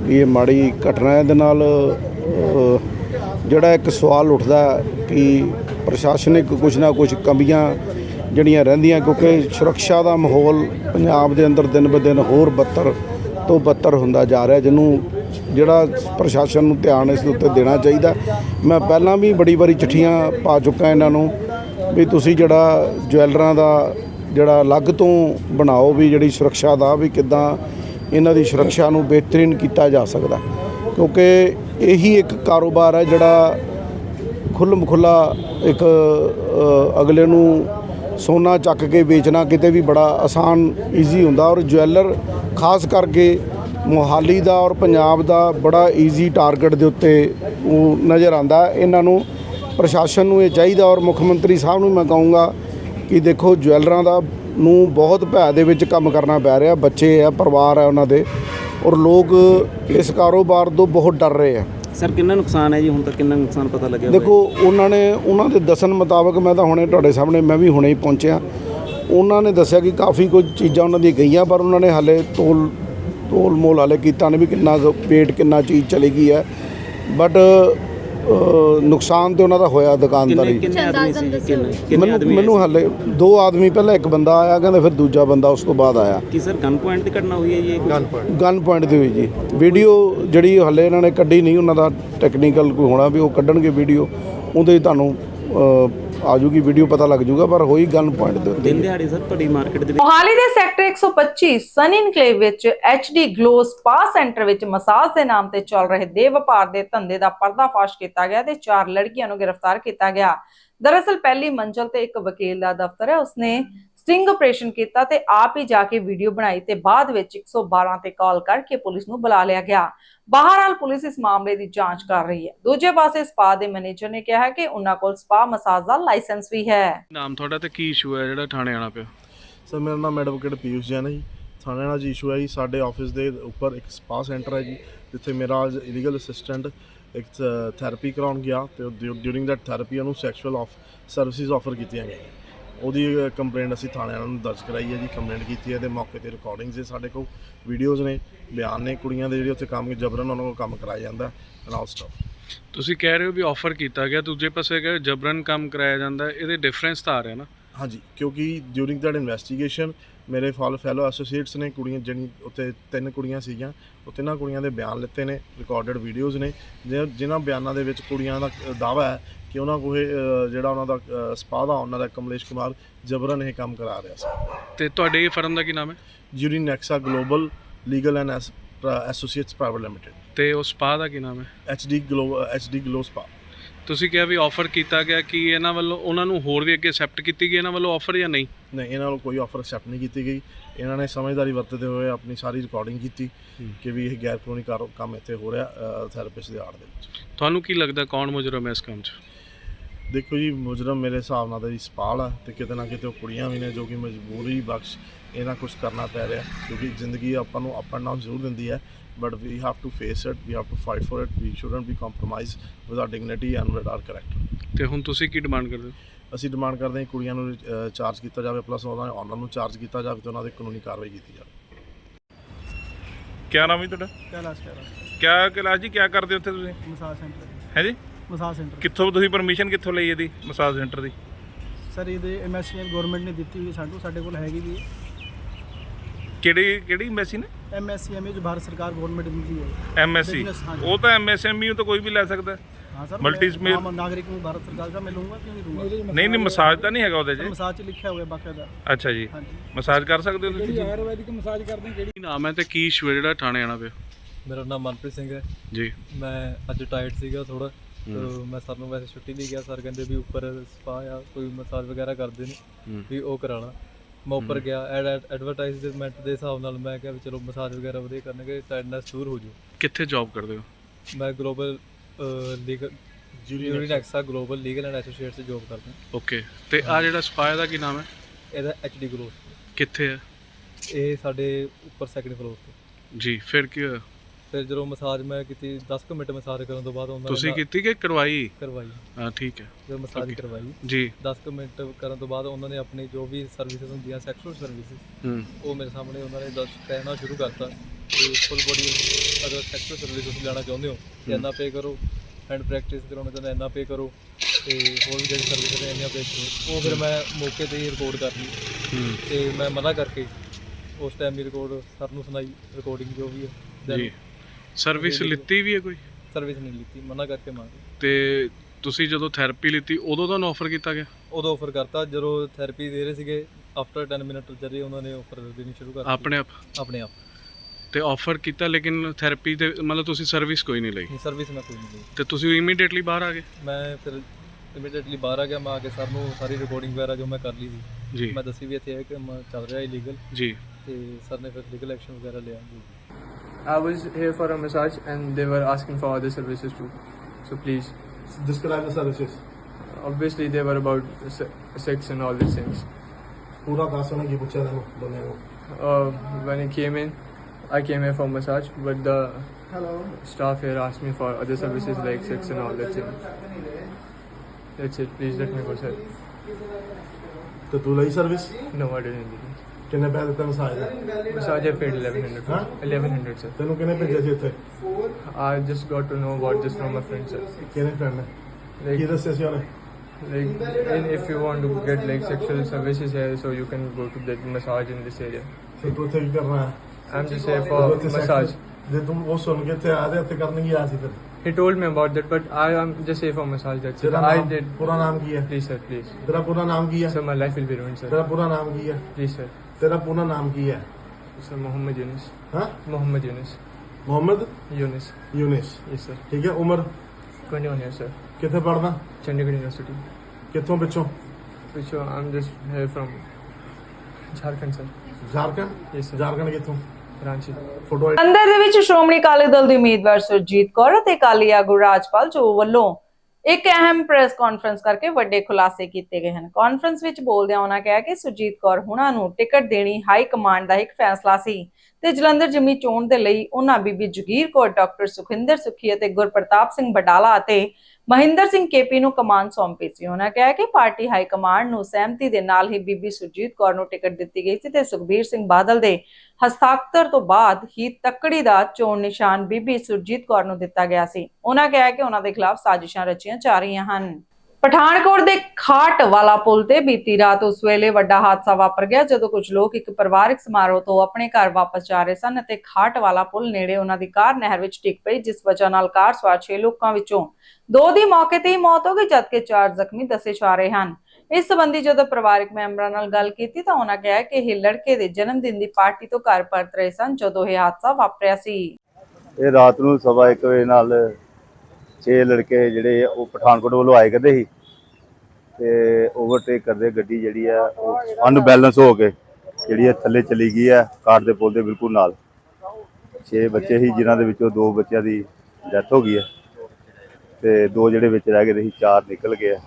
ਇਹ ਮਾੜੀ ਘਟਨਾ ਹੈ। ਇਹਦੇ ਨਾਲ ਜਿਹੜਾ ਇੱਕ ਸਵਾਲ ਉੱਠਦਾ ਕਿ ਪ੍ਰਸ਼ਾਸਨਿਕ ਕੁਝ ਨਾ ਕੁਝ ਕਮੀਆਂ ਜਿਹੜੀਆਂ ਰਹਿੰਦੀਆਂ, ਕਿਉਂਕਿ ਸੁਰੱਖਿਆ ਦਾ ਮਾਹੌਲ ਪੰਜਾਬ ਦੇ ਅੰਦਰ ਦਿਨ ਬ ਦਿਨ ਹੋਰ ਬੱਤਰ ਤੋਂ ਬੱਤਰ ਹੁੰਦਾ ਜਾ ਰਿਹਾ, ਜਿਹਨੂੰ ਜਿਹੜਾ ਪ੍ਰਸ਼ਾਸਨ ਨੂੰ ਧਿਆਨ ਇਸ ਦੇ ਉੱਤੇ ਦੇਣਾ ਚਾਹੀਦਾ। ਮੈਂ ਪਹਿਲਾਂ ਵੀ ਬੜੀ ਵਾਰੀ ਚਿੱਠੀਆਂ ਪਾ ਚੁੱਕਾ ਇਹਨਾਂ ਨੂੰ ਵੀ ਤੁਸੀਂ ਜਿਹੜਾ ਜਵੈਲਰਾਂ ਦਾ ਜਿਹੜਾ ਅਲੱਗ ਤੋਂ ਬਣਾਓ ਵੀ ਜਿਹੜੀ ਸੁਰੱਖਿਆ ਦਾ, ਵੀ ਕਿੱਦਾਂ ਇਹਨਾਂ ਦੀ ਸੁਰੱਖਿਆ ਨੂੰ ਬਿਹਤਰੀਨ ਕੀਤਾ ਜਾ ਸਕਦਾ। ਕਿਉਂਕਿ ਇਹੀ ਇੱਕ ਕਾਰੋਬਾਰ ਹੈ ਜਿਹੜਾ ਖੁੱਲ੍ਹ ਖੁੱਲਾ ਇੱਕ ਅਗਲੇ ਨੂੰ ਸੋਨਾ ਚੱਕ ਕੇ ਵੇਚਣਾ ਕਿਤੇ ਵੀ ਬੜਾ ਆਸਾਨ ਈਜ਼ੀ ਹੁੰਦਾ ਔਰ ਜੁਐਲਰ ਖਾਸ ਕਰਕੇ ਮੋਹਾਲੀ ਦਾ ਔਰ ਪੰਜਾਬ ਦਾ ਬੜਾ ਈਜ਼ੀ ਟਾਰਗੇਟ ਦੇ ਉੱਤੇ ਉਹ ਨਜ਼ਰ ਆਂਦਾ ਇਹਨਾਂ ਨੂੰ ਪ੍ਰਸ਼ਾਸਨ ਨੂੰ ਇਹ ਚਾਹੀਦਾ ਔਰ ਮੁੱਖ ਮੰਤਰੀ ਸਾਹਿਬ ਨੂੰ ਮੈਂ ਕਹੂੰਗਾ ਕਿ ਦੇਖੋ ਜੁਐਲਰਾਂ ਦਾ ਨੂੰ ਬਹੁਤ ਭੈ ਦੇ ਵਿੱਚ ਕੰਮ ਕਰਨਾ ਪੈ ਰਿਹਾ। ਬੱਚੇ ਆ, ਪਰਿਵਾਰ ਹੈ ਉਹਨਾਂ ਦੇ ਔਰ ਲੋਕ ਇਸ ਕਾਰੋਬਾਰ ਤੋਂ ਬਹੁਤ ਡਰ ਰਹੇ ਆ। ਸਰ, ਕਿੰਨਾ ਨੁਕਸਾਨ ਹੈ ਜੀ ਹੁਣ ਤੱਕ ਕਿੰਨਾ ਨੁਕਸਾਨ ਪਤਾ ਲੱਗਿਆ ਹੋਇਆ? ਦੇਖੋ, ਉਹਨਾਂ ਨੇ, ਉਹਨਾਂ ਦੇ ਦੱਸਣ ਮੁਤਾਬਕ ਮੈਂ ਤਾਂ ਹੁਣੇ ਤੁਹਾਡੇ ਸਾਹਮਣੇ, ਮੈਂ ਵੀ ਹੁਣੇ ਹੀ ਪਹੁੰਚਿਆ ਉਹਨਾਂ ਨੇ ਦੱਸਿਆ ਕਿ ਕਾਫੀ ਕੁਝ ਚੀਜ਼ਾਂ ਉਹਨਾਂ ਦੀ ਗਈਆਂ, ਪਰ ਉਹਨਾਂ ਨੇ ਹਾਲੇ ਤੋਲ ਤੋਲ ਮੋਲ ਹਾਲੇ ਕੀਤਾ ਨਹੀਂ ਵੀ ਕਿੰਨਾ ਪੇਟ ਕਿੰਨਾ ਚੀਜ਼ ਚਲੀ ਗਈ ਹੈ ਬਟ ਨੁਕਸਾਨ ਤੇ ਉਹਨਾਂ ਦਾ ਹੋਇਆ ਦੁਕਾਨਦਾਰੀ ਕਿੰਨੇ ਕਿੰਨੇ ਆਦਮੀ ਸੀ ਕਿੰਨੇ ਕਿੰਨੇ ਮੈਨੂੰ ਆਦਮੀ ਮੈਨੂੰ ਹਾਲੇ ਦੋ ਆਦਮੀ ਪਹਿਲਾਂ ਇੱਕ ਬੰਦਾ ਆਇਆ ਕਹਿੰਦੇ ਫਿਰ ਦੂਜਾ ਬੰਦਾ ਉਸ ਤੋਂ ਬਾਅਦ ਆਇਆ। ਕੀ ਸਰ ਗਨ ਪੁਆਇੰਟ ਤੇ ਘਟਨਾ ਹੋਈ ਹੈ ਜੀ ਗਨ ਪੁਆਇੰਟ ਗਨ ਪੁਆਇੰਟ ਤੇ ਹੋਈ ਜੀ। ਵੀਡੀਓ ਜਿਹੜੀ ਹੱਲੇ ਇਹਨਾਂ ਨੇ ਕੱਢੀ ਨਹੀਂ ਉਹਨਾਂ ਦਾ ਟੈਕਨੀਕਲ ਕੋਈ ਹੋਣਾ ਵੀ ਉਹ ਕੱਢਣਗੇ ਵੀਡੀਓ ਉਹਦੇ 'ਚ ਤੁਹਾਨੂੰ ਅ, ਆ ਜੂਗੀ ਵੀਡੀਓ ਪਤਾ ਲੱਗ ਜੂਗਾ ਪਰ ਹੋਈ ਗਨ ਪੁਆਇੰਟ ਦੇ ਉੱਤੇ। ਦਿਨ ਦਿਹਾੜੇ ਸਰ ਤੁਹਾਡੀ ਮਾਰਕੀਟ ਦੇ ਵਿੱਚ ਮੋਹਾਲੀ ਦੇ ਸੈਕਟਰ 125 ਸਨ ਇਨਕਲੇਵ ਵਿੱਚ HD ਗਲੋ ਸਪਾ ਸੈਂਟਰ ਵਿੱਚ ਮਸਾਜ ਦੇ ਨਾਮ ਤੇ ਚੱਲ ਰਹੇ ਦੇ ਵਪਾਰ ਦੇ ਧੰਦੇ ਦਾ ਪਰਦਾਫਾਸ਼ ਕੀਤਾ ਗਿਆ ਤੇ ਚਾਰ ਲੜਕੀਆਂ ਨੂੰ ਗ੍ਰਿਫਤਾਰ ਕੀਤਾ ਗਿਆ। ਦਰਅਸਲ ਪਹਿਲੀ ਮੰਜ਼ਲ ਤੇ ਇੱਕ ਵਕੀਲ ਦਾ ਦਫ਼ਤਰ ਹੈ ਉਸਨੇ ਸਟਿੰਗ ਆਪਰੇਸ਼ਨ ਕੀਤਾ ਤੇ ਆਪ ਹੀ ਜਾ ਕੇ ਵੀਡੀਓ ਬਣਾਈ ਤੇ ਬਾਅਦ ਵਿੱਚ 112 ਤੇ ਕਾਲ ਕਰਕੇ ਪੁਲਿਸ ਨੂੰ ਬੁਲਾ ਲਿਆ ਗਿਆ। ਬਹਰਹਾਲ ਪੁਲਿਸ ਇਸ ਮਾਮਲੇ ਦੀ ਜਾਂਚ ਕਰ ਰਹੀ ਹੈ। ਦੂਜੇ ਪਾਸੇ ਸਪਾ ਦੇ ਮੈਨੇਜਰ ਨੇ ਕਿਹਾ ਹੈ ਕਿ ਉਹਨਾਂ ਕੋਲ ਸਪਾ ਮਸਾਜ ਦਾ ਲਾਇਸੈਂਸ ਵੀ ਹੈ। ਨਾਮ ਤੁਹਾਡਾ ਤੇ ਕੀ ਇਸ਼ੂ ਹੈ ਜਿਹੜਾ ਥਾਣੇ ਆਣਾ ਪਿਆ? ਸਰ ਮੇਰਾ ਨਾਮ ਐਡਵੋਕੇਟ ਪੀਯੂਸ਼ ਜੈਨ ਹੈ ਜੀ। ਥਾਣੇ ਨਾਲ ਜੀ ਇਸ਼ੂ ਹੈ ਜੀ ਸਾਡੇ ਆਫਿਸ ਦੇ ਉੱਪਰ ਇੱਕ ਸਪਾ ਸੈਂਟਰ ਹੈ ਜੀ ਜਿੱਥੇ ਮੇਰਾ ਇਲੀਗਲ ਅਸਿਸਟੈਂਟ ਇੱਕ ਥੈਰੇਪੀ ਕਰਾਉਣ ਗਿਆ ਤੇ ਡਿਊਰਿੰਗ ਦੈਟ ਥੈਰੇਪੀ ਉਹਨੂੰ ਸੈਕਸ਼ੂਅਲ ਆਫ ਸਰਵਿਸਿਜ਼ ਆਫਰ ਕੀਤੀਆਂ ਗਈਆਂ। ਉਹਦੀ ਕੰਪਲੇਂਟ ਅਸੀਂ ਥਾਣੇ ਵਾਲਿਆਂ ਨੂੰ ਦਰਜ ਕਰਾਈ ਹੈ ਜੀ ਕੰਪਲੇਂਟ ਕੀਤੀ ਹੈ ਤੇ ਮੌਕੇ ਤੇ ਰਿਕਾਰਡਿੰਗਸ ਨੇ ਸਾਡੇ ਕੋਲ ਵੀਡੀਓਜ਼ ਨੇ ਬਿਆਨ ਨੇ ਕੁੜੀਆਂ ਦੇ ਜਿਹੜੇ ਉੱਥੇ ਕੰਮ ਜਬਰਨ ਉਹਨਾਂ ਕੋਲ ਕੰਮ ਕਰਾਇਆ ਜਾਂਦਾ ਆਲ ਸਟਫ ਤੁਸੀਂ ਕਹਿ ਰਹੇ ਹੋ ਵੀ ਆਫਰ ਕੀਤਾ ਗਿਆ ਦੂਜੇ ਪਾਸੇ ਕਹੇ ਜਬਰਨ ਕੰਮ ਕਰਾਇਆ ਜਾਂਦਾ ਹੈ, ਇਹਦੇ ਡਿਫਰੈਂਸ ਤਾਂ ਆ ਰਿਹਾ ਨਾ। ਹਾਂਜੀ ਕਿਉਂਕਿ ਡਿਊਰਿੰਗ ਦੈਟ ਇਨਵੈਸਟੀਗੇਸ਼ਨ ਮੇਰੇ ਫਾਲ ਫੈਲੋ ਐਸੋਸੀਏਟਸ ਨੇ ਕੁੜੀਆਂ ਜਿਹੜੀ ਉੱਤੇ ਤਿੰਨ ਕੁੜੀਆਂ ਸੀਗੀਆਂ ਉਹ ਤਿੰਨਾਂ ਕੁੜੀਆਂ ਦੇ ਬਿਆਨ ਲਿੱਤੇ ਨੇ ਰਿਕਾਰਡਡ ਵੀਡੀਓਜ਼ ਨੇ ਜਿਨ੍ਹਾਂ ਬਿਆਨਾਂ ਦੇ ਵਿੱਚ ਕੁੜੀਆਂ ਦਾ ਦਾਵਾ ਹੈ ਕਿ ਉਹਨਾਂ ਕੋਲ ਜਿਹੜਾ ਉਹਨਾਂ ਦਾ ਸਪਾ ਦਾ ਉਹਨਾਂ ਦਾ ਕਮਲੇਸ਼ ਕੁਮਾਰ ਜਬਰਨ ਇਹ ਕੰਮ ਕਰਾ ਰਿਹਾ ਸੀ। ਤੇ ਤੁਹਾਡੇ ਇਹ ਫਰਮ ਦਾ ਕੀ ਨਾਮ ਹੈ? Juri Nexa Global Legal and Associates Private Limited ਤੇ ਉਸ ਸਪਾ ਦਾ ਕੀ ਨਾਮ ਹੈ? HD Glow HD Glow spa ਤੁਸੀਂ ਕਿਹਾ ਵੀ ਆਫਰ ਕੀਤਾ ਗਿਆ ਕਿ ਇਹਨਾਂ ਵੱਲੋਂ ਉਹਨਾਂ ਨੂੰ ਹੋਰ ਵੀ ਅੱਗੇ ਅਸੈਪਟ ਕੀਤੀ ਗਈ ਇਹਨਾਂ ਵੱਲੋਂ ਆਫਰ ਜਾਂ ਨਹੀਂ? ਨਹੀਂ ਇਹਨਾਂ ਨੂੰ ਕੋਈ ਆਫਰ ਐਕਸੈਪਟ ਨਹੀਂ ਕੀਤੀ ਗਈ। ਇਹਨਾਂ ਨੇ ਸਮਝਦਾਰੀ ਵਰਤਦੇ ਹੋਏ ਆਪਣੀ ਸਾਰੀ ਰਿਕਾਰਡਿੰਗ ਕੀਤੀ ਕਿ ਵੀ ਇਹ ਗੈਰ ਕਾਨੂੰਨੀ ਕੰਮ ਇੱਥੇ ਹੋ ਰਿਹਾ ਥੈਰੇਪਿਸਟ ਦੇ ਆੜ ਦੇ ਵਿੱਚ। ਤੁਹਾਨੂੰ ਕੀ ਲੱਗਦਾ ਕੌਣ ਮੁਜਰਮ ਹੈ ਇਸ ਕੰਮ 'ਚ? ਦੇਖੋ ਜੀ ਮੁਜਰਮ ਮੇਰੇ ਹਿਸਾਬ ਨਾਲ ਤਾਂ ਜੀ ਸਪਾਲ ਆ ਤੇ ਕਿਤੇ ਨਾ ਕਿਤੇ ਉਹ ਕੁੜੀਆਂ ਵੀ ਨੇ ਜੋ ਕਿ ਮਜਬੂਰੀ ਬਖਸ਼ ਇਹਨਾਂ ਕੁਝ ਕਰਨਾ ਪੈ ਰਿਹਾ ਕਿਉਂਕਿ ਜ਼ਿੰਦਗੀ ਆਪਾਂ ਨੂੰ ਅਪ ਐਂਡ ਡਾਊਨ ਜ਼ਰੂਰ ਦਿੰਦੀ ਹੈ but we have to face it we have to fight for it we shouldn't be compromise with our dignity and with our character ਤੇ ਹੁਣ ਤੁਸੀਂ ਕੀ ਡਿਮਾਂਡ ਕਰਦੇ ਹੋ? ਅਸੀਂ ਡਿਮਾਂਡ ਕਰਦੇ ਹਾਂ ਕੁੜੀਆਂ ਨੂੰ ਚਾਰਜ ਕੀਤਾ ਜਾਵੇ ਪਲੱਸ ਉਹਨਾਂ ਉਹਨਾਂ ਨੂੰ ਚਾਰਜ ਕੀਤਾ ਜਾਵੇ ਤੇ ਉਹਨਾਂ ਦੇ ਕਾਨੂੰਨੀ ਕਾਰਵਾਈ ਕੀਤੀ ਜਾਵੇ। ਕੀ ਨਾਮ ਹੈ ਤੁਹਾਡਾ? ਕੈਲਾਸ਼ ਕੈਲਾਸ਼। ਕਿਆ ਕੈਲਾਸ਼ ਜੀ ਕੀ ਕਰਦੇ ਉੱਥੇ ਤੁਸੀਂ? Massage centre. ਹੈ ਜੀ? Massage centre. ਕਿੱਥੋਂ ਤੁਸੀਂ ਪਰਮਿਸ਼ਨ ਕਿੱਥੋਂ ਲਈ ਇਹਦੀ ਮਸਾਜ ਸੈਂਟਰ ਦੀ? ਸਰ ਇਹਦੇ ਐਮਐਸਸੀਐਨ ਗਵਰਨਮੈਂਟ ਨੇ ਦਿੱਤੀ ਹੋਈ ਸਾਨੂੰ ਸਾਡੇ ਕੋਲ ਹੈਗੀ ਵੀ ਕਿਹੜੀ ਕਿਹੜੀ ਐਮਐਸਸੀ ਨੇ? ਐਮਐਸਸੀਐਮ ਜੋ ਭਾਰਤ ਸਰਕਾਰ ਗਵਰਨਮੈਂਟ ਦਿੰਦੀ ਹੈ। ਐਮਐਸਸੀ ਉਹ ਤਾਂ ਐਮਐਸਐਮਈ ਤਾਂ ਕੋਈ ਵੀ ਲੈ ਸਕਦਾ। ਹੈ ਹਾਂ ਸਰ ਮਲਟੀ ਸਮੇਲ ਆਮ ਨਾਗਰਿਕ ਨੂੰ ਭਾਰਤ ਸਰਕਾਰ ਦਾ ਮਿਲੂੰਗਾ ਕਿਉਂ ਨਹੀਂ ਦੂੰਗਾ ਨਹੀਂ ਨਹੀਂ ਮਸਾਜ ਤਾਂ ਨਹੀਂ ਹੈਗਾ ਉਹਦੇ 'ਚ। ਮਸਾਜ 'ਚ ਲਿਖਿਆ ਹੋਇਆ ਬਾਕਾਇਦਾ ਅੱਛਾ ਜੀ। ਮਸਾਜ ਕਰ ਸਕਦੇ ਹੋ ਤੁਸੀਂ? ਆਯੁਰਵੈਦਿਕ ਮਸਾਜ ਕਰਦੇ ਕਿਹੜੀ? ਨਾਮ ਹੈ ਤੇ ਕੀ ਇਸ਼ੂ ਜਿਹੜਾ ਥਾਣੇ ਆਣਾ ਪਿਆ? ਮੇਰਾ ਨਾਮ ਮਨਪ੍ਰੀਤ ਸਿੰਘ ਹੈ। ਜੀ। ਮੈਂ ਅੱਜ ਟਾਇਰਡ ਸੀਗਾ ਥੋੜਾ ਮੈਂ ਸਰ ਨੂੰ ਵੈਸੇ ਛੁੱਟੀ ਨਹੀਂ ਗਿਆ। ਸਰ ਕਹਿੰਦੇ ਵੀ ਉੱਪਰ ਸਪਾ ਆ ਕੋਈ ਮਸਾਜ ਵਗੈਰਾ ਕਰਦੇ ਨੇ ਵੀ ਉਹ ਕਰਾਣਾ ਮੈਂ ਉੱਪਰ ਗਿਆ। ਐਡਵਰਟਾਈਜ਼ਮੈਂਟ ਦੇ ਹਿਸਾਬ ਨਾਲ ਮੈਂ ਕਿਹਾ ਵੀ ਚਲੋ ਮਸਾਜ ਵਗੈਰਾ ਵਧੀਆ ਕਰਨਗੇ ਟਾਇਰਡਨੈਸ ਦੂਰ ਹੋ ਜੂ ਕਿੱਥੇ ਜੌਬ ਕਰਦੇ ਹੋ? ਮੈਂ Global Legal Juri Nexa Global Legal and Associates 'ਚ ਜੋਬ ਕਰਦਾ ਓਕੇ ਤੇ ਆ ਜਿਹੜਾ ਸਪਾਇਆ ਦਾ ਕੀ ਨਾਮ ਹੈ? ਇਹਦਾ ਐਚਡੀ ਗਲੋਸ ਕਿੱਥੇ ਹੈ? ਇਹ ਸਾਡੇ ਉੱਪਰ ਸੈਕੰਡ ਫਲੋਰ ਤੇ। ਜੀ ਫਿਰ ਕੀ ਹੋਇਆ? ਫਿਰ ਜਦੋਂ ਮਸਾਜ ਮੈਂ ਕੀਤੀ 10 ਕੁ ਮਿੰਟ ਮਸਾਜ ਕਰਨ ਤੋਂ ਬਾਅਦ ਉਹਨਾਂ ਤੁਸੀਂ ਕੀਤੀ ਕਿ ਕਰਵਾਈ? ਕਰਵਾਈ। ਹਾਂ ਠੀਕ ਹੈ। ਜਦੋਂ ਮਸਾਜ. ਕਰਵਾਈ ਜੀ। 10 ਕੁ ਮਿੰਟ ਕਰਨ ਤੋਂ ਬਾਅਦ ਉਹਨਾਂ ਨੇ ਆਪਣੀ ਜੋ ਵੀ ਸਰਵਿਸਿਜ਼ ਹੁੰਦੀਆਂ ਸੈਕਸ਼ੂਅਲ ਸਰਵਿਸਿਜ਼ ਹੂੰ। ਉਹ ਮੇਰੇ ਸਾਹਮਣੇ ਉਹਨਾਂ ਨੇ ਦੱਸ ਕਹਿਣਾ ਸ਼ੁਰੂ ਕਰਤਾ। ਕਿ ਫੁੱਲ ਬੋਡੀ ਅਗਰ ਸੈਕਸ਼ੂਅਲ ਸਰਵਿਸਿਜ਼ ਲੈਣਾ ਚਾਹੁੰਦੇ ਹੋ ਤੇ ਇੰਨਾ ਪੇ ਕਰੋ। ਹੈਂਡ ਪ੍ਰੈਕਟਿਸ ਕਰਾਉਣਾ ਚਾਹੁੰਦੇ ਇੰਨਾ ਪੇ ਕਰੋ। ਤੇ ਹੋਰ ਵੀ ਜਿਹੜੀ ਸਰਵਿਸ ਨੇ ਇੰਨਾ ਪੇ ਕਰੋ। ਉਹ ਫਿਰ ਮੈਂ ਮੌਕੇ ਤੇ ਹੀ ਰਿਕਾਰਡ ਕਰ ਲਈ। ਤੇ ਮੈਂ ਮਨਾ ਕਰਕੇ ਉਸ ਟਾਈਮ ਦੀ ਰਿਕਾਰਡ ਸਰ ਨੂੰ ਸੁਣਾਈ ਰਿਕਾਰਡਿੰਗ ਜੋ ਵੀ ਹੈ ਜੀ। ਸਰਵਿਸ ਲਿੱਤੀ ਵੀ ਹੈ ਕੋਈ? ਸਰਵਿਸ ਨਹੀਂ ਲਿੱਤੀ ਮਨਾ ਕਰਕੇ ਮਾਰ ਤੇ ਤੁਸੀਂ ਜਦੋਂ ਥੈਰੇਪੀ ਲਿੱਤੀ ਉਦੋਂ ਤੁਹਾਨੂੰ ਆਫਰ ਕੀਤਾ ਗਿਆ? ਉਦੋਂ ਆਫਰ ਕਰਤਾ। ਜਦੋਂ ਥੈਰੇਪੀ ਦੇ ਰਹੇ ਸੀਗੇ ਆਫਟਰ 10 ਮਿੰਟ ਜਦੇ ਉਹਨਾਂ ਨੇ ਆਫਰ ਦੇਣੀ ਸ਼ੁਰੂ ਕਰ ਦਿੱਤੀ। ਆਪਣੇ ਆਪ? ਆਪਣੇ ਆਪ। ਤੇ ਆਫਰ ਕੀਤਾ ਲੇਕਿਨ ਥੈਰੇਪੀ ਦੇ ਮਤਲਬ ਤੁਸੀਂ ਸਰਵਿਸ ਕੋਈ ਨਹੀਂ ਲਈ। ਨਹੀਂ ਸਰਵਿਸ ਮੈਂ ਕੋਈ ਨਹੀਂ ਲਈ। ਤੇ ਤੁਸੀਂ ਇਮੀਡੀਏਟਲੀ ਬਾਹਰ ਆ ਗਏ? ਮੈਂ ਫਿਰ ਇਮੀਡੀਏਟਲੀ ਬਾਹਰ ਆ ਗਿਆ ਮੈਂ ਆ ਕੇ ਸਰ ਨੂੰ ਸਾਰੀ ਰਿਕਾਰਡਿੰਗ ਵਗੈਰਾ ਜੋ ਮੈਂ ਕਰ ਲਈ ਸੀ ਜੀ। ਮੈਂ ਦੱਸੀ ਵੀ ਇੱਥੇ ਹੈ ਕਿ ਮੈਂ ਚੱਲ ਰਿਹਾ ਇਲੀਗਲ ਜੀ। ਤੇ ਸਰ ਨੇ ਫਿਰ ਲੀਗਲ ਐਕਸ਼ਨ ਵਗੈਰਾ ਲਿਆ। ਜੋ। I was here for a massage and they were asking for other services too. So please, describe the services obviously they were about se- sex and all these things. ਪੂਰਾ ਦੱਸ ਉਹਨੇ ਕੀ ਪੁੱਛਿਆ ਤੈਨੂੰ ਬੰਦੇ ਨੂੰ Uh, when I came in, I came here for massage, but the staff here asked me for other services like sex and all that thing. That's it. Please let me go, sir. ਤੇ ਤੂੰ ਲਈ service No, I didn't. need it. ਕਿੰਨੇ ਪੈਸੇ ਦਿੱਤੇ massage ਦੇ Massage I paid 1100. for. Huh? 1100, sir. ਤੈਨੂੰ ਕਿਹਨੇ ਭੇਜਿਆ ਸੀ ਇੱਥੇ I just got to know about this from a friend, sir. ਕਿਹਨੇ ਫਰੈਂਡ ਨੇ ਕੀ Like, ਦੱਸਿਆ ਸੀ ਉਹਨੇ like and if you want to get like sexual services here, so you can go to that massage in this area. ਤੇ ਤੂੰ ਇੱਥੇ ਕੀ ਕਰਨਾ ਹੈ I'm just here ਤੂੰ for ਇੱਥੇ massage. sex- ਜੇ ਤੂੰ ਉਹ ਸੁਣ ਕੇ ਇੱਥੇ ਆਇਆ ਤੇ ਇੱਥੇ ਕਰਨ ਕੀ ਆਇਆ ਸੀ ਫਿਰ He told me about that, but I am just here for massage. That's it. ਤੇਰਾ I ਨਾਮ did. ਪੂਰਾ ਨਾਮ ਕੀ ਹੈ Please, sir, please. ਤੇਰਾ ਪੂਰਾ ਨਾਮ ਕੀ ਹੈ Sir, my life will be ruined, sir. ਤੇਰਾ ਪੂਰਾ ਨਾਮ ਕੀ ਹੈ Please, sir. ਤੇਰਾ ਪੂਰਾ ਨਾਮ ਕੀ ਹੈ Sir, Muhammad Yunus. ਹਾਂ Muhammad Yunus. Muhammad Yunus. ਯੂਨਿਸ Yes, sir. ਠੀਕ ਹੈ ਉਮਰ 21 years, sir. ਕਿੱਥੇ ਪੜਦਾ Chandigarh University. ਕਿੱਥੋਂ ਪਿੱਛੋਂ Which uh, I'm just here from Jharkhand, sir. Jharkhand Yes, sir. Jharkhand ਕਿੱਥੋਂ Ranchi. ਫੋਟੋ ਅੰਦਰ ਦੇ ਵਿੱਚ ਸ਼੍ਰੋਮਣੀ ਅਕਾਲੀ ਦਲ ਦੀ ਉਮੀਦਵਾਰ ਸੁਰਜੀਤ ਕੌਰ ਅਤੇ ਅਕਾਲੀ ਆਗੂ ਰਾਜਪਾਲ ਜੋ ਵੱਲੋਂ ਇੱਕ ਅਹਿਮ ਪ੍ਰੈਸ ਕਾਨਫਰੰਸ ਕਰਕੇ ਵੱਡੇ ਖੁਲਾਸੇ ਕੀਤੇ ਗਏ ਹਨ ਕਾਨਫਰੰਸ ਵਿੱਚ ਬੋਲਦਿਆਂ ਉਹਨਾਂ ਕਿਹਾ ਕਿ ਸੁਰਜੀਤ ਕੌਰ ਹੁਣਾਂ ਨੂੰ ਟਿਕਟ ਦੇਣੀ ਹਾਈ ਕਮਾਂਡ ਦਾ ਇੱਕ ਫੈਸਲਾ ਸੀ ਤੇ ਜਲੰਧਰ ਜਿਮਨੀ ਚੋਣ ਦੇ ਲਈ ਉਹਨਾਂ ਬੀਬੀ ਜਗੀਰ ਕੌਰ, ਡਾਕਟਰ ਸੁਖਿੰਦਰ ਸੁਖੀ ਅਤੇ ਗੁਰਪ੍ਰਤਾਪ ਸਿੰਘ ਬਟਾਲਾ ਅਤੇ ਮਹਿੰਦਰ ਸਿੰਘ ਕੇਪੀ ਨੂੰ ਕਮਾਨ ਸੌਂਪੀ ਸੀ। ਉਹਨਾਂ ਕਿਹਾ ਕਿ ਪਾਰਟੀ ਹਾਈ ਕਮਾਂਡ ਨੂੰ ਸਹਿਮਤੀ ਦੇ ਨਾਲ ਹੀ ਬੀਬੀ ਸੁਰਜੀਤ ਕੌਰ ਨੂੰ ਟਿਕਟ ਦਿੱਤੀ ਗਈ ਸੀ ਤੇ ਸੁਖਬੀਰ ਸਿੰਘ ਬਾਦਲ ਦੇ ਹਸਤਾਖਰ ਤੋਂ ਬਾਅਦ ਹੀ ਤੱਕੜੀ ਦਾ ਚੋਣ ਨਿਸ਼ਾਨ ਬੀਬੀ ਸੁਰਜੀਤ ਕੌਰ ਨੂੰ ਦਿੱਤਾ ਗਿਆ ਸੀ। ਉਹਨਾਂ ਕਿਹਾ ਕਿ ਉਹਨਾਂ ਦੇ ਖਿਲਾਫ ਸਾਜ਼ਿਸ਼ਾਂ ਰਚੀਆਂ ਜਾ ਰਹੀਆਂ ਹਨ। ਪਠਾਨਕੋਟ ਦੇ ਖਾਟ ਵਾਲਾ ਪੁਲ ਤੇ ਬੀਤੀ ਰਾਤ ਉਸ ਵੇਲੇ ਵੱਡਾ ਹਾਦਸਾ ਵਾਪਰ ਗਿਆ, ਜਦੋਂ ਕੁਝ ਲੋਕ ਇੱਕ ਪਰਿਵਾਰਕ ਸਮਾਰੋਹ ਤੋਂ ਆਪਣੇ ਘਰ ਵਾਪਸ ਜਾ ਰਹੇ ਸਨ ਅਤੇ ਖਾਟ ਵਾਲਾ ਪੁਲ ਨੇੜੇ ਉਹਨਾਂ ਦੀ ਕਾਰ ਨਹਿਰ ਵਿੱਚ ਡਿੱਗ ਪਈ, ਜਿਸ ਵਜ੍ਹਾ ਨਾਲ ਕਾਰ ਸਵਾਰ 6 ਲੋਕਾਂ ਵਿੱਚੋਂ ਦੋ ਦੀ ਮੌਕੇ ਤੇ ਹੀ ਮੌਤ ਹੋ ਗਈ, ਜਦਕਿ ਚਾਰ ਜ਼ਖਮੀ ਦੱਸੇ ਜਾ ਰਹੇ ਹਨ। ਇਸ ਸੰਬੰਧੀ ਜਦੋਂ ਪਰਿਵਾਰਕ ਮੈਂਬਰਾਂ ਨਾਲ ਗੱਲ ਕੀਤੀ ਤਾਂ ਉਹਨਾਂ ਕਿਹਾ ਕਿ ਇਹ ਲੜਕੇ ਦੇ ਜਨਮ ਦਿਨ ਦੀ ਪਾਰਟੀ ਤੋਂ ਘਰ ਪਰਤ ਰਹੇ ਸਨ, ਜਦੋਂ ਇਹ ਹਾਦਸਾ ਵਾਪਰਿਆ ਸੀ। ਇਹ ਰਾਤ ਨੂੰ ਸਵਾ ਇੱਕ ਵਜੇ ਨਾਲ ਛੇ ਲੜਕੇ ਜਿਹੜੇ ਉਹ ਪਠਾਨਕੋਟ ਵੱਲੋਂ ਆਏ ਕਰਦੇ ਸੀ। ਤੇ ਓਵਰਟੇਕ ਕਰਦੇ ਗੱਡੀ ਜਿਹੜੀ ਆ, ਉਹ ਅਨਬੈਲੈਂਸ ਹੋ ਕੇ ਜਿਹੜੀ ਆ ਥੱਲੇ ਚਲੀ ਗਈ ਆ, ਕਾਰ ਦੇ ਪੁਲ ਦੇ ਬਿਲਕੁਲ ਨਾਲ। ਛੇ ਬੱਚੇ ਸੀ, ਜਿਨ੍ਹਾਂ ਦੇ ਵਿੱਚੋਂ ਦੋ ਬੱਚਿਆਂ ਦੀ ਡੈਥ ਹੋ ਗਈ ਹੈ ਤੇ ਦੋ ਜਿਹੜੇ ਵਿੱਚ ਰਹਿ ਗਏ ਸੀ ਚਾਰ ਨਿਕਲ ਗਏ ਆ।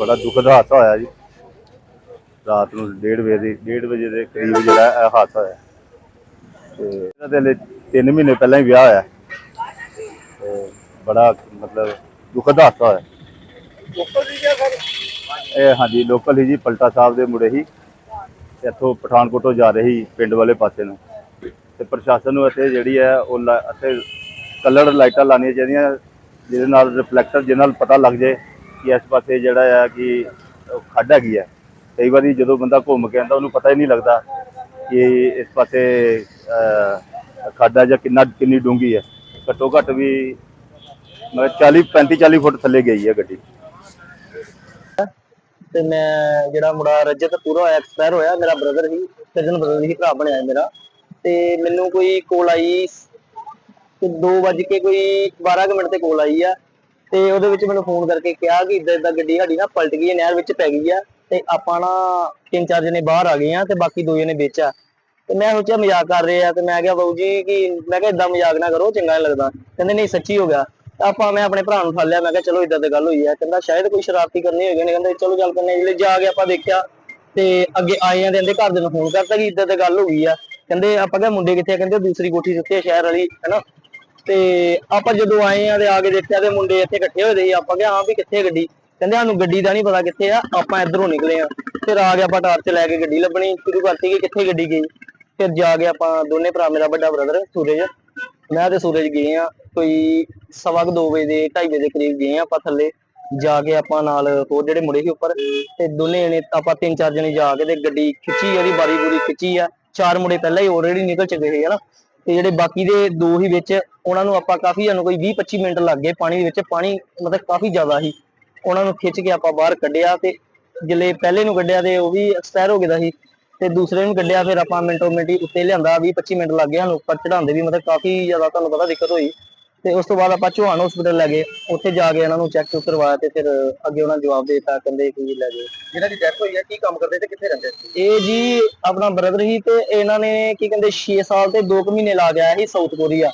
ਬੜਾ ਦੁਖਦ ਹਾਦਸਾ ਹੋਇਆ ਜੀ। ਰਾਤ ਨੂੰ 1:30 ਵਜੇ ਦੀ 1:30 ਵਜੇ ਦੇ ਕਰੀਬ ਜਿਹੜਾ ਇਹ ਹਾਦਸਾ ਹੋਇਆ। ਤੇ ਇਹਨਾਂ ਦੇ ਲਈ 3 ਮਹੀਨੇ ਪਹਿਲਾਂ ਹੀ ਵਿਆਹ ਹੋਇਆ। ਤੇ ਬੜਾ ਮਤਲਬ ਦੁਖਦ ਹਾਦਸਾ ਹੋਇਆ। ਇਹ ਹਾਂਜੀ ਲੋਕਲ ਹੀ ਜੀ ਪਲਟਾ ਸਾਹਿਬ ਦੇ ਮੁੰਡੇ ਹੀ। ਇੱਥੋਂ ਪਠਾਨਕੋਟੋਂ ਜਾ ਰਹੇ ਸੀ ਪਿੰਡ ਵਾਲੇ ਪਾਸੇ ਨੂੰ। ਤੇ ਪ੍ਰਸ਼ਾਸਨ ਨੂੰ ਇੱਥੇ ਜਿਹੜੀ ਹੈ ਉਹ ਲਾ- ਇੱਥੇ ਕਲਰ ਲਾਈਟਾਂ ਲਾਉਣੀਆਂ ਚਾਹੀਦੀਆਂ ਜਿਹਦੇ ਨਾਲ ਰਿਫਲੈਕਟਰ ਜਿਹਦੇ ਨਾਲ ਪਤਾ ਲੱਗ ਜਾਏ ਕਿ ਇਸ ਪਾਸੇ ਜਿਹੜਾ ਆ ਕਿ ਖੱਡ ਹੈਗੀ ਹੈ। ਕਈ ਵਾਰੀ ਜਦੋਂ ਬੰਦਾ ਘੁੰਮ ਕੇ ਆਉਂਦਾ ਉਹਨੂੰ ਪਤਾ ਹੀ ਨਹੀਂ ਲੱਗਦਾ ਕਿ ਇਸ ਪਾਸੇ ਅਹ, ਖੱਡ ਹੈ ਜਾਂ ਕਿੰਨਾ ਕਿੰਨੀ ਡੂੰਘੀ ਹੈ। ਘੱਟੋ ਘੱਟ ਵੀ ਮਤਲਬ 40 35 40 ਫੁੱਟ ਥੱਲੇ ਗਈ ਹੈ ਗੱਡੀ। ਤੇ ਮੈਂ ਜਿਹੜਾ ਮੁੰਡਾ ਰਜਤ ਪੂਰਾ ਹੋਇਆ ਐਕਸਪਾਇਰ ਹੋਇਆ, ਮੇਰਾ ਬ੍ਰਦਰ ਸੀ ਕਜ਼ਨ ਬ੍ਰਦਰ ਸੀ ਭਰਾ ਬਣਿਆ ਮੇਰਾ। ਤੇ ਮੈਨੂੰ ਕੋਈ ਕੋਲ ਆਈ ਤੇ 2 ਵਜ ਕੇ ਕੋਈ 12 ਕੁ ਮਿੰਟ ਤੇ ਕੋਲ ਆਈ ਆ। ਤੇ ਉਹਦੇ ਵਿੱਚ ਮੈਨੂੰ ਫੋਨ ਕਰਕੇ ਕਿਹਾ ਕਿ ਇਦਾਂ ਇਦਾਂ ਗੱਡੀ ਸਾਡੀ ਨਾ ਪਲਟ ਗਈ ਹੈ, ਨਹਿਰ ਵਿੱਚ ਪੈ ਗਈ ਆ, ਤੇ ਆਪਾਂ ਨਾ ਤਿੰਨ ਚਾਰ ਜਣੇ ਬਾਹਰ ਆ ਗਏ ਆ, ਤੇ ਬਾਕੀ ਦੋ ਜਣੇ ਵਿੱਚ ਆ। ਤੇ ਮੈਂ ਸੋਚਿਆ ਮਜ਼ਾਕ ਕਰ ਰਹੇ ਆ, ਤੇ ਮੈਂ ਕਿਹਾ ਬਾਊ ਜੀ ਕਿ, ਮੈਂ ਕਿਹਾ ਇਦਾਂ ਮਜ਼ਾਕ ਨਾ ਕਰੋ, ਚੰਗਾ ਨਹੀਂ ਲੱਗਦਾ। ਕਹਿੰਦੇ ਨਹੀਂ, ਸੱਚੀ ਹੋ ਗਿਆ। ਆਪਾਂ ਮੈਂ ਆਪਣੇ ਭਰਾ ਨੂੰ ਠਾ ਲਿਆ, ਮੈਂ ਕਿਹਾ ਚਲੋ ਇਦਾਂ ਤੇ ਗੱਲ ਹੋਈ ਹੈ ਕਹਿੰਦਾ ਸ਼ਾਇਦ ਕੋਈ ਸ਼ਰਾਰਤੀ ਕਰਨੀ ਹੋਈ ਨੇ। ਕਹਿੰਦੇ ਚਲੋ ਚੱਲ ਪੈਂਦੇ ਜਿਹੜੇ ਜਾ ਕੇ ਆਪਾਂ ਦੇਖਿਆ ਤੇ ਅੱਗੇ ਆਏ ਆ ਤੇ ਇਹਦੇ ਘਰ ਦੇ ਨੂੰ ਫੋਨ ਕਰਤਾ ਕਿ ਇਦਾਂ ਤੇ ਗੱਲ ਹੋ ਗਈ ਆ। ਕਹਿੰਦੇ ਆਪਾਂ ਕਿਹਾ ਮੁੰਡੇ ਕਿੱਥੇ ਆ? ਕਹਿੰਦੇ ਦੂਸਰੀ ਕੋਠੀ ਸੁੱਤੇ ਆ, ਸ਼ਹਿਰ ਵਾਲੀ, ਹੈਨਾ? ਤੇ ਆਪਾਂ ਜਦੋਂ ਆਏ ਆ ਤੇ ਆ ਕੇ ਦੇਖਿਆ ਤੇ ਮੁੰਡੇ ਇੱਥੇ ਇਕੱਠੇ ਹੋਏ ਦੇ ਆਪਾਂ ਕਿਹਾ, ਹਾਂ ਵੀ ਕਿੱਥੇ ਗੱਡੀ? ਕਹਿੰਦੇ, ਸਾਨੂੰ ਗੱਡੀ ਦਾ ਨਹੀਂ ਪਤਾ ਕਿੱਥੇ ਆ। ਆਪਾਂ ਇੱਧਰੋਂ ਨਿਕਲੇ ਆ। ਫਿਰ ਆ ਕੇ ਆਪਾਂ ਟਾਰਚ ਲੈ ਕੇ ਗੱਡੀ ਲੱਭਣੀ। ਸ਼ੁਰੂ ਕਰਤੀ ਕਿ ਕਿੱਥੇ ਗੱਡੀ ਗਈ। ਫਿਰ ਜਾ ਕੇ ਆਪਾਂ ਦੋਨੇ ਭਰਾ, ਮੇਰਾ ਵੱਡਾ ਬ੍ਰਦਰ ਸੂਰਜ। ਮੈਂ ਤੇ ਸੂਰਜ ਗਏ ਆ। ਕੋਈ ਸਵਾ ਕੁ ਦੋ ਵਜੇ ਦੇ 2:30 ਵਜੇ ਦੇ ਕਰੀਬ ਗਏ ਆਪਾਂ ਥੱਲੇ। ਜਾ ਕੇ ਆਪਾਂ ਨਾਲ ਹੋਰ ਜਿਹੜੇ ਮੁੰਡੇ ਸੀ ਉੱਪਰ, ਤੇ ਦੋਨੇ ਜਣੇ ਆਪਾਂ ਤਿੰਨ ਚਾਰ ਜਣੇ ਜਾ ਕੇ ਤੇ ਗੱਡੀ ਖਿੱਚੀ, ਉਹਦੀ ਬਾਰੀ ਬੂਰੀ ਖਿੱਚੀ ਆ। ਚਾਰ ਮੁੰਡੇ ਪਹਿਲਾਂ ਹੀ ਆਲਰੇਡੀ ਨਿਕਲ ਚੁੱਕੇ ਸੀ, ਹਨਾ? ਤੇ ਜਿਹੜੇ ਬਾਕੀ ਦੇ ਦੋ ਹੀ ਵਿੱਚ, ਉਹਨਾਂ ਨੂੰ ਆਪਾਂ ਕਾਫੀ ਸਾਨੂੰ ਕੋਈ 20 25 ਮਿੰਟ ਲੱਗ ਗਏ ਪਾਣੀ ਦੇ ਵਿੱਚ। ਪਾਣੀ ਮਤਲਬ ਕਾਫੀ ਜ਼ਿਆਦਾ ਸੀ। ਉਹਨਾਂ ਨੂੰ ਖਿੱਚ ਕੇ ਆਪਾਂ ਬਾਹਰ ਕੱਢਿਆ ਤੇ ਜਿਲੇ ਪਹਿਲੇ ਨੂੰ ਕੱਢਿਆ ਤੇ ਉਹ ਵੀ ਐਕਸਪਾਇਰ ਹੋ ਗਿਆ ਸੀ। ਤੇ ਦੂਸਰੇ ਨੂੰ ਕੱਢਿਆ, ਫਿਰ ਆਪਾਂ ਮਿੰਟੋ ਮਿੰਟੀ ਉੱਤੇ ਲਿਆਂਦਾ 20 25 ਮਿੰਟ ਲੱਗ ਗਏ ਸਾਨੂੰ ਉੱਪਰ ਚੜਾਉਂਦੇ ਵੀ ਮਤਲਬ ਕਾਫੀ ਜ਼ਿਆਦਾ ਤੁਹਾਨੂੰ ਪਤਾ ਦਿੱਕਤ ਹੋਈ। ਤੇ ਉਸ ਤੋਂ ਬਾਅਦ ਆਪਾਂ ਚੌਹਾਨ ਹਸਪੀਟਲ ਲੈ ਗਏ। ਉੱਥੇ ਜਾ ਕੇ ਇਹਨਾਂ ਨੂੰ ਚੈੱਕ ਚੁੱਕ ਕਰਵਾਇਆ ਤੇ ਫਿਰ ਅੱਗੇ ਉਹਨਾਂ ਜਵਾਬ ਦੇ ਦਿੱਤਾ ਕਹਿੰਦੇ ਕਿ ਲੈ ਜਾਓ। ਜਿਹਨਾਂ ਦੀ ਡੈਥ ਹੋਈ ਹੈ ਕੀ ਕੰਮ ਕਰਦੇ ਤੇ ਕਿੱਥੇ ਰਹਿੰਦੇ ਸੀ? ਇਹ ਜੀ ਆਪਣਾ ਬ੍ਰਦਰ ਹੀ ਤੇ ਇਹਨਾਂ ਨੇ ਕੀ ਕਹਿੰਦੇ 6 ਸਾਲ ਤੇ 2 ਮਹੀਨੇ ਲਾ ਗਿਆ ਸੀ ਸਾਊਥ ਕੋਰੀਆ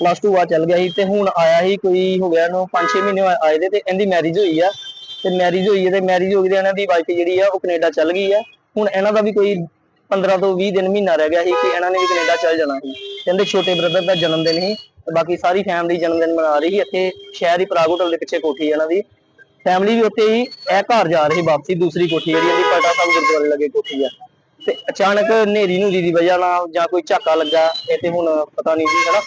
ਪਲੱਸ 2 ਆ ਚੱਲ ਗਿਆ ਸੀ ਤੇ ਹੁਣ ਆਇਆ ਸੀ ਕੋਈ ਹੋ ਗਿਆ ਇਹਨੂੰ 5-6 ਮਹੀਨੇ ਆਏ ਦੇ ਤੇ ਇਹਦੀ ਮੈਰਿਜ ਹੋਈ ਆ। ਤੇ ਮੈਰਿਜ ਹੋਈ ਹੈ ਤੇ ਮੈਰਿਜ ਹੋ ਗਈ ਤੇ ਇਹਨਾਂ ਦੀ ਵਾਈਫ ਜਿਹੜੀ ਆ ਉਹ ਕੈਨੇਡਾ ਚੱਲ ਗਈ ਆ। ਹੁਣ ਇਹਨਾਂ ਦਾ ਵੀ ਕੋਈ 15 ਤੋਂ 20 ਦਿਨ ਮਹੀਨਾ ਰਹਿ ਗਿਆ ਸੀ ਕਿ ਇਹਨਾਂ ਨੇ ਵੀ ਕੈਨੇਡਾ ਚੱਲ ਜਾਣਾ ਸੀ। ਕਹਿੰਦੇ ਛੋਟੇ ਬ੍ਰਦਰ ਦਾ ਜਨਮ ਦਿਨ ਸੀ। ਤੇ ਬਾਕੀ ਸਾਰੀ ਫੈਮਿਲੀ ਜਨਮ ਦਿਨ ਮਨਾ ਰਹੀ ਇੱਥੇ ਸ਼ਹਿਰ ਹੀ ਪ੍ਰਾਗ ਹੋਟਲ ਦੇ ਪਿੱਛੇ ਕੋਠੀ ਹੈ ਇਹਨਾਂ ਦੀ ਫੈਮਿਲੀ ਵੀ ਉੱਥੇ ਹੀ ਇਹ ਘਰ ਜਾ ਰਹੀ ਵਾਪਸੀ ਦੂਸਰੀ ਕੋਠੀ ਜਿਹੜੀ ਇਹਦੀ ਪਲਟਾ ਸਾਹਿਬ ਗੁਰਦੁਆਰੇ ਲੱਗੇ ਕੋਠੀ ਆ ਤੇ ਅਚਾਨਕ ਹਨੇਰੀ ਨੂੰ ਦੀ ਵਜ੍ਹਾ ਨਾਲ ਜਾਂ ਕੋਈ ਝਾਕਾ ਲੱਗਾ ਇਹ ਤੇ ਹੁਣ ਪਤਾ ਨਹੀਂ ਜੀ ਹਨਾ।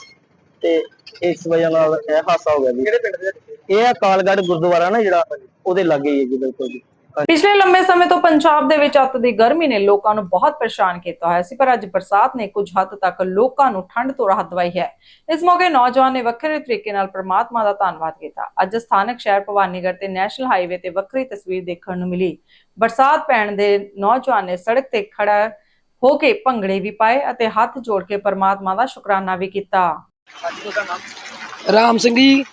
ਤੇ ਇਸ ਵਜ੍ਹਾ ਨਾਲ ਇਹ ਹਾਦਸਾ ਹੋ ਗਿਆ ਜੀ। ਕਿਹੜੇ ਪਿੰਡ ਦੇ ਇਹ ਆ ਕਾਲਗੜ੍ਹ ਗੁਰਦੁਆਰਾ ਨਾ ਜਿਹੜਾ ਉਹਦੇ ਲਾਗੇ ਹੀ ਹੈ ਜੀ ਬਿਲਕੁਲ ਜੀ। ਪਿਛਲੇ ਲੰਮੇ ਸਮੇਂ ਤੋਂ ਪੰਜਾਬ ਦੇ ਵਿੱਚ ਅੱਤ ਦੀ ਗਰਮੀ ਨੇ ਲੋਕਾਂ ਨੂੰ ਬਹੁਤ ਪਰੇਸ਼ਾਨ ਕੀਤਾ ਹੋਇਆ ਸੀ ਪਰ ਅੱਜ ਬਰਸਾਤ ਨੇ ਕੁਝ ਹੱਦ ਤੱਕ ਲੋਕਾਂ ਨੂੰ ਠੰਡ ਤੋਂ ਰਾਹਤ ਦਵਾਈ ਹੈ। ਇਸ ਮੌਕੇ ਨੌਜਵਾਨ ਨੇ ਵੱਖਰੇ ਤਰੀਕੇ ਨਾਲ ਪ੍ਰਮਾਤਮਾ ਦਾ ਧੰਨਵਾਦ ਕੀਤਾ। ਅੱਜ ਸਥਾਨਕ ਸ਼ਹਿਰ ਭਵਾਨੀਗੜ੍ਹ ਤੇ ਨੈਸ਼ਨਲ ਹਾਈਵੇ ਤੇ ਵੱਖਰੀ ਤਸਵੀਰ ਦੇਖਣ ਨੂੰ ਮਿਲੀ। ਬਰਸਾਤ ਪੈਣ ਦੇ ਨੌਜਵਾਨ ਨੇ ਸੜਕ ਤੇ ਖੜਾ ਹੋ ਕੇ ਭੰਗੜੇ ਵੀ ਪਾਏ ਅਤੇ ਹੱਥ ਜੋੜ ਕੇ ਪ੍ਰਮਾਤਮਾ ਦਾ ਸ਼ੁਕਰਾਨਾ ਵੀ ਕੀਤਾ। ਰਾਮ ਸਿੰਘ ਜੀ।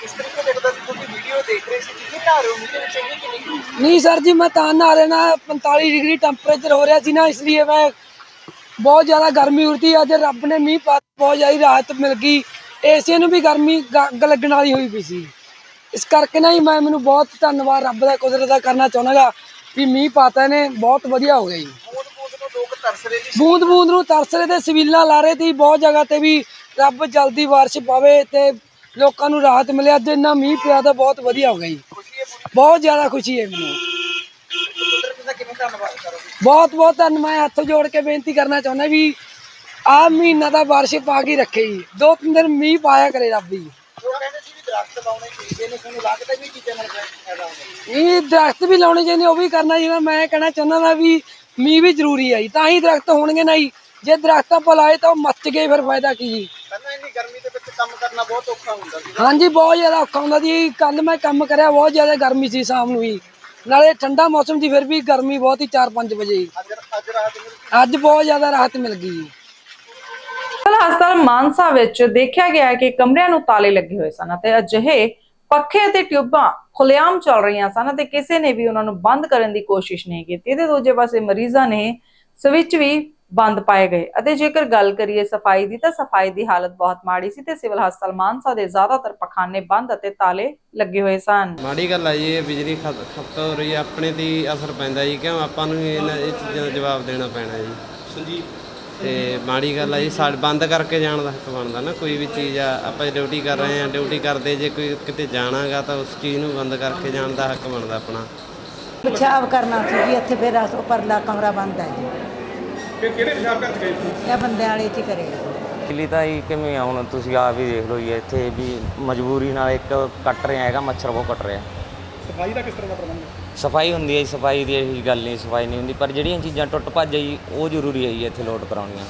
ਕਿਸ ਤਰੀਕੇ ਵੀਡੀਓ ਦੇਖ ਰਹੇ ਸੀ? ਕਿ ਨਹਾ? ਹੋ ਸਰ ਜੀ ਮੈਂ ਤਾਂ ਨਹਾ ਲੈਣਾ 45 ਡਿਗਰੀ ਟੈਂਪਰੇਚਰ ਹੋ ਰਿਹਾ ਸੀ ਨਾ ਇਸ ਲਈ ਮੈਂ ਬਹੁਤ ਜ਼ਿਆਦਾ ਗਰਮੀ ਉਰਤੀ ਅੱਜ ਰੱਬ ਨੇ ਮੀਂਹ ਪਾ ਬਹੁਤ ਜ਼ਿਆਦਾ ਰਾਹਤ ਮਿਲ ਗਈ। ਏਸੀਆਂ ਨੂੰ ਵੀ ਗਰਮੀ ਗ- ਅੱਗ ਲੱਗਣ ਵਾਲੀ ਹੋਈ ਪਈ ਸੀ। ਇਸ ਕਰਕੇ ਨਾ ਜੀ ਮੈਂ ਮੈਨੂੰ ਬਹੁਤ ਧੰਨਵਾਦ ਰੱਬ ਦਾ ਕੁਦਰਤ ਦਾ ਕਰਨਾ ਚਾਹੁੰਦਾਗਾ ਵੀ ਮੀਂਹ ਪਾਤਾ ਨੇ ਬਹੁਤ ਵਧੀਆ ਹੋ ਗਿਆ ਜੀ। ਬੂੰਦ ਬੂੰਦ ਨੂੰ ਲੋਕ ਤਰਸ ਰਹੇ ਸੀ। ਬੂੰਦ ਬੂੰਦ ਨੂੰ ਤਰਸ ਰਹੇ ਤੇ ਸਵੀਲਾਂ ਲਾ ਰਹੇ ਤੇ ਬਹੁਤ ਜਗ੍ਹਾ ਤੇ ਵੀ ਰੱਬ ਜਲਦੀ ਬਾਰਿਸ਼ ਪਾਵੇ ਤੇ ਲੋਕਾਂ ਨੂੰ ਰਾਹਤ ਮਿਲਿਆ ਅੱਜ ਇੰਨਾ ਮੀਂਹ ਪਿਆ ਤਾਂ ਬਹੁਤ ਵਧੀਆ ਹੋ ਗਿਆ ਜੀ। ਬਹੁਤ ਜ਼ਿਆਦਾ ਖੁਸ਼ੀ ਹੈ ਮੈਨੂੰ। ਬਹੁਤ ਬਹੁਤ ਧੰਨ ਮੈਂ ਹੱਥ ਜੋੜ ਕੇ ਬੇਨਤੀ ਕਰਨਾ ਚਾਹੁੰਦਾ ਵੀ ਆਹ ਮਹੀਨਾ ਦਾ ਬਾਰਿਸ਼ ਪਾ ਕੇ ਰੱਖੇ ਜੀ। ਦੋ, ਤਿੰਨ ਦਿਨ ਮੀਂਹ ਪਾਇਆ ਕਰੇ ਰੱਬ ਜੀ। ਦਰਖਤ ਵੀ ਇਹ ਦਰਖਤ ਵੀ ਲਾਉਣੇ ਚਾਹੀਦੇ ਉਹ ਵੀ ਕਰਨਾ ਚਾਹੀਦਾ ਮੈਂ ਕਹਿਣਾ ਚਾਹੁੰਦਾ ਨਾ ਵੀ ਮੀਂਹ ਵੀ ਜ਼ਰੂਰੀ ਹੈ ਜੀ। ਤਾਂ ਹੀ ਦਰਖਤ ਹੋਣਗੇ ਨਾ ਜੀ। ਜੇ ਦਰਖਤ ਆਪਾਂ ਲਾਏ ਤਾਂ ਉਹ ਮੱਚ ਗਏ, ਫਿਰ ਫਾਇਦਾ ਕੀ ਜੀ? ਪਹਿਲਾਂ ਇੰਨੀ ਗਰਮੀ ਕੰਮ ਕਰਨਾ ਬਹੁਤ ਔਖਾ ਹੁੰਦਾ ਸੀ ਹਾਂਜੀ ਬਹੁਤ ਜ਼ਿਆਦਾ ਔਖਾ ਹੁੰਦਾ ਜੀ ਕੱਲ ਮੈਂ ਕੰਮ ਕਰਿਆ ਬਹੁਤ ਜ਼ਿਆਦਾ ਗਰਮੀ ਸੀ ਸ਼ਾਮ ਨੂੰ ਹੀ ਨਾਲੇ ਠੰਡਾ ਮੌਸਮ ਸੀ ਫਿਰ ਵੀ ਗਰਮੀ ਬਹੁਤ ਹੀ 4-5 ਵਜੇ। ਅੱਜ ਅੱਜ ਰਾਤ ਨੂੰ ਅੱਜ ਬਹੁਤ ਜ਼ਿਆਦਾ ਰਾਹਤ ਮਿਲ ਗਈ। ਜੀ ਸਿਵਲ ਹਸਪਤਾਲ ਮਾਨਸਾ ਵਿੱਚ ਦੇਖਿਆ ਗਿਆ ਕਿ ਕਮਰਿਆਂ ਨੂੰ ਤਾਲੇ ਲੱਗੇ ਹੋਏ ਸਨ ਅਤੇ ਅਜਿਹੇ ਪੱਖੇ ਅਤੇ ਟਿਊਬਾਂ ਖੁੱਲ੍ਹੇਆਮ ਚੱਲ ਰਹੀਆਂ ਸਨ ਅਤੇ ਕਿਸੇ ਨੇ ਵੀ ਉਹਨਾਂ ਨੂੰ ਬੰਦ ਕਰਨ ਦੀ ਕੋਸ਼ਿਸ਼ ਨਹੀਂ ਕੀਤੀ। ਤੇ ਦੂਜੇ ਪਾਸੇ ਮਰੀਜ਼ਾਂ ਨੇ ਸਵਿਚ ਵੀ ਬੰਦ ਪਾਏ ਗਏ। ਅਤੇ ਜੇਕਰ ਗੱਲ ਕਰੀਏ ਸਫ਼ਾਈ ਦੀ ਤਾਂ ਸਫ਼ਾਈ ਦੀ ਹਾਲਤ ਬਹੁਤ ਮਾੜੀ ਸੀ ਤੇ ਸਿਵਲ ਹਸਪਤਾਲ ਮਾਨਸਾ ਦੇ ਜ਼ਿਆਦਾਤਰ ਪਖਾਨੇ ਬੰਦ ਅਤੇ ਤਾਲੇ ਲੱਗੇ ਹੋਏ ਸਨ। ਮਾੜੀ ਗੱਲ ਆ ਜੀ ਇਹ ਬਿਜਲੀ ਖਪਤ ਹੋ ਰਹੀ ਹੈ ਆਪਣੇ ਤੇ ਹੀ ਅਸਰ ਪੈਂਦਾ ਜੀ। ਕਿਉਂ? ਆਪਾਂ ਨੂੰ ਹੀ ਇਹਨਾਂ ਇਹ ਚੀਜ਼ਾਂ ਦਾ ਜਵਾਬ ਦੇਣਾ ਪੈਣਾ ਜੀ। ਸੰਜੀਵ ਤੇ ਮਾੜੀ ਗੱਲ ਆ ਜੀ ਸਾਡੇ ਬੰਦ ਕਰਕੇ ਜਾਣ ਦਾ ਹੱਕ ਬਣਦਾ ਨਾ। ਕੋਈ ਵੀ ਚੀਜ਼ ਆ ਆਪਾਂ ਡਿਊਟੀ ਕਰ ਰਹੇ ਆ ਡਿਊਟੀ ਕਰਦੇ ਜੇ ਕੋਈ ਕਿਤੇ ਜਾਣਾਗਾ ਤਾਂ ਉਸ ਚੀਜ਼ ਨੂੰ ਬੰਦ ਕਰਕੇ ਜਾਣ ਦਾ ਹੱਕ ਬਣਦਾ ਆਪਣਾ। ਪਿਸ਼ਾਬ ਕਰਨਾ ਸੀ ਜੀ ਇੱਥੇ ਫਿਰ ਉਹ ਪਰਲਾ ਕਮਰਾ ਬੰਦ ਹੈ ਜੀ। ਕਿ ਕਿਹੜੇ ਹਿਸਾਬ ਕਰ ਗਏ ਇਹ ਬੰਦਿਆਂ ਵਾਲੇ ਚ ਹੀ ਕਰੇਗਾ ਬਿਜਲੀ ਤਾਂ ਹੀ ਕਿਵੇਂ ਆ ਹੁਣ ਤੁਸੀਂ ਆਪ ਹੀ ਦੇਖ ਲਓ ਜੀ ਇੱਥੇ ਵੀ ਮਜਬੂਰੀ ਨਾਲ ਇੱਕ ਕੱਟ ਰਿਹਾ ਹੈਗਾ ਮੱਛਰ ਬਹੁਤ ਕੱਟ ਰਿਹਾ। ਸਫ਼ਾਈ ਦਾ ਕਿਸ ਤਰ੍ਹਾਂ ਦਾ ਪ੍ਰਬੰਧ ਹੈ? ਸਫ਼ਾਈ ਹੁੰਦੀ ਹੈ ਜੀ ਸਫ਼ਾਈ ਦੀ ਇਹੀ ਗੱਲ ਨਹੀਂ ਸਫ਼ਾਈ ਨਹੀਂ ਹੁੰਦੀ ਪਰ ਜਿਹੜੀਆਂ ਚੀਜ਼ਾਂ ਟੁੱਟ ਭੱਜ ਜੀ ਉਹ ਜ਼ਰੂਰੀ ਹੈ ਜੀ ਇੱਥੇ ਲੋਡ ਕਰਾਉਣੀਆਂ।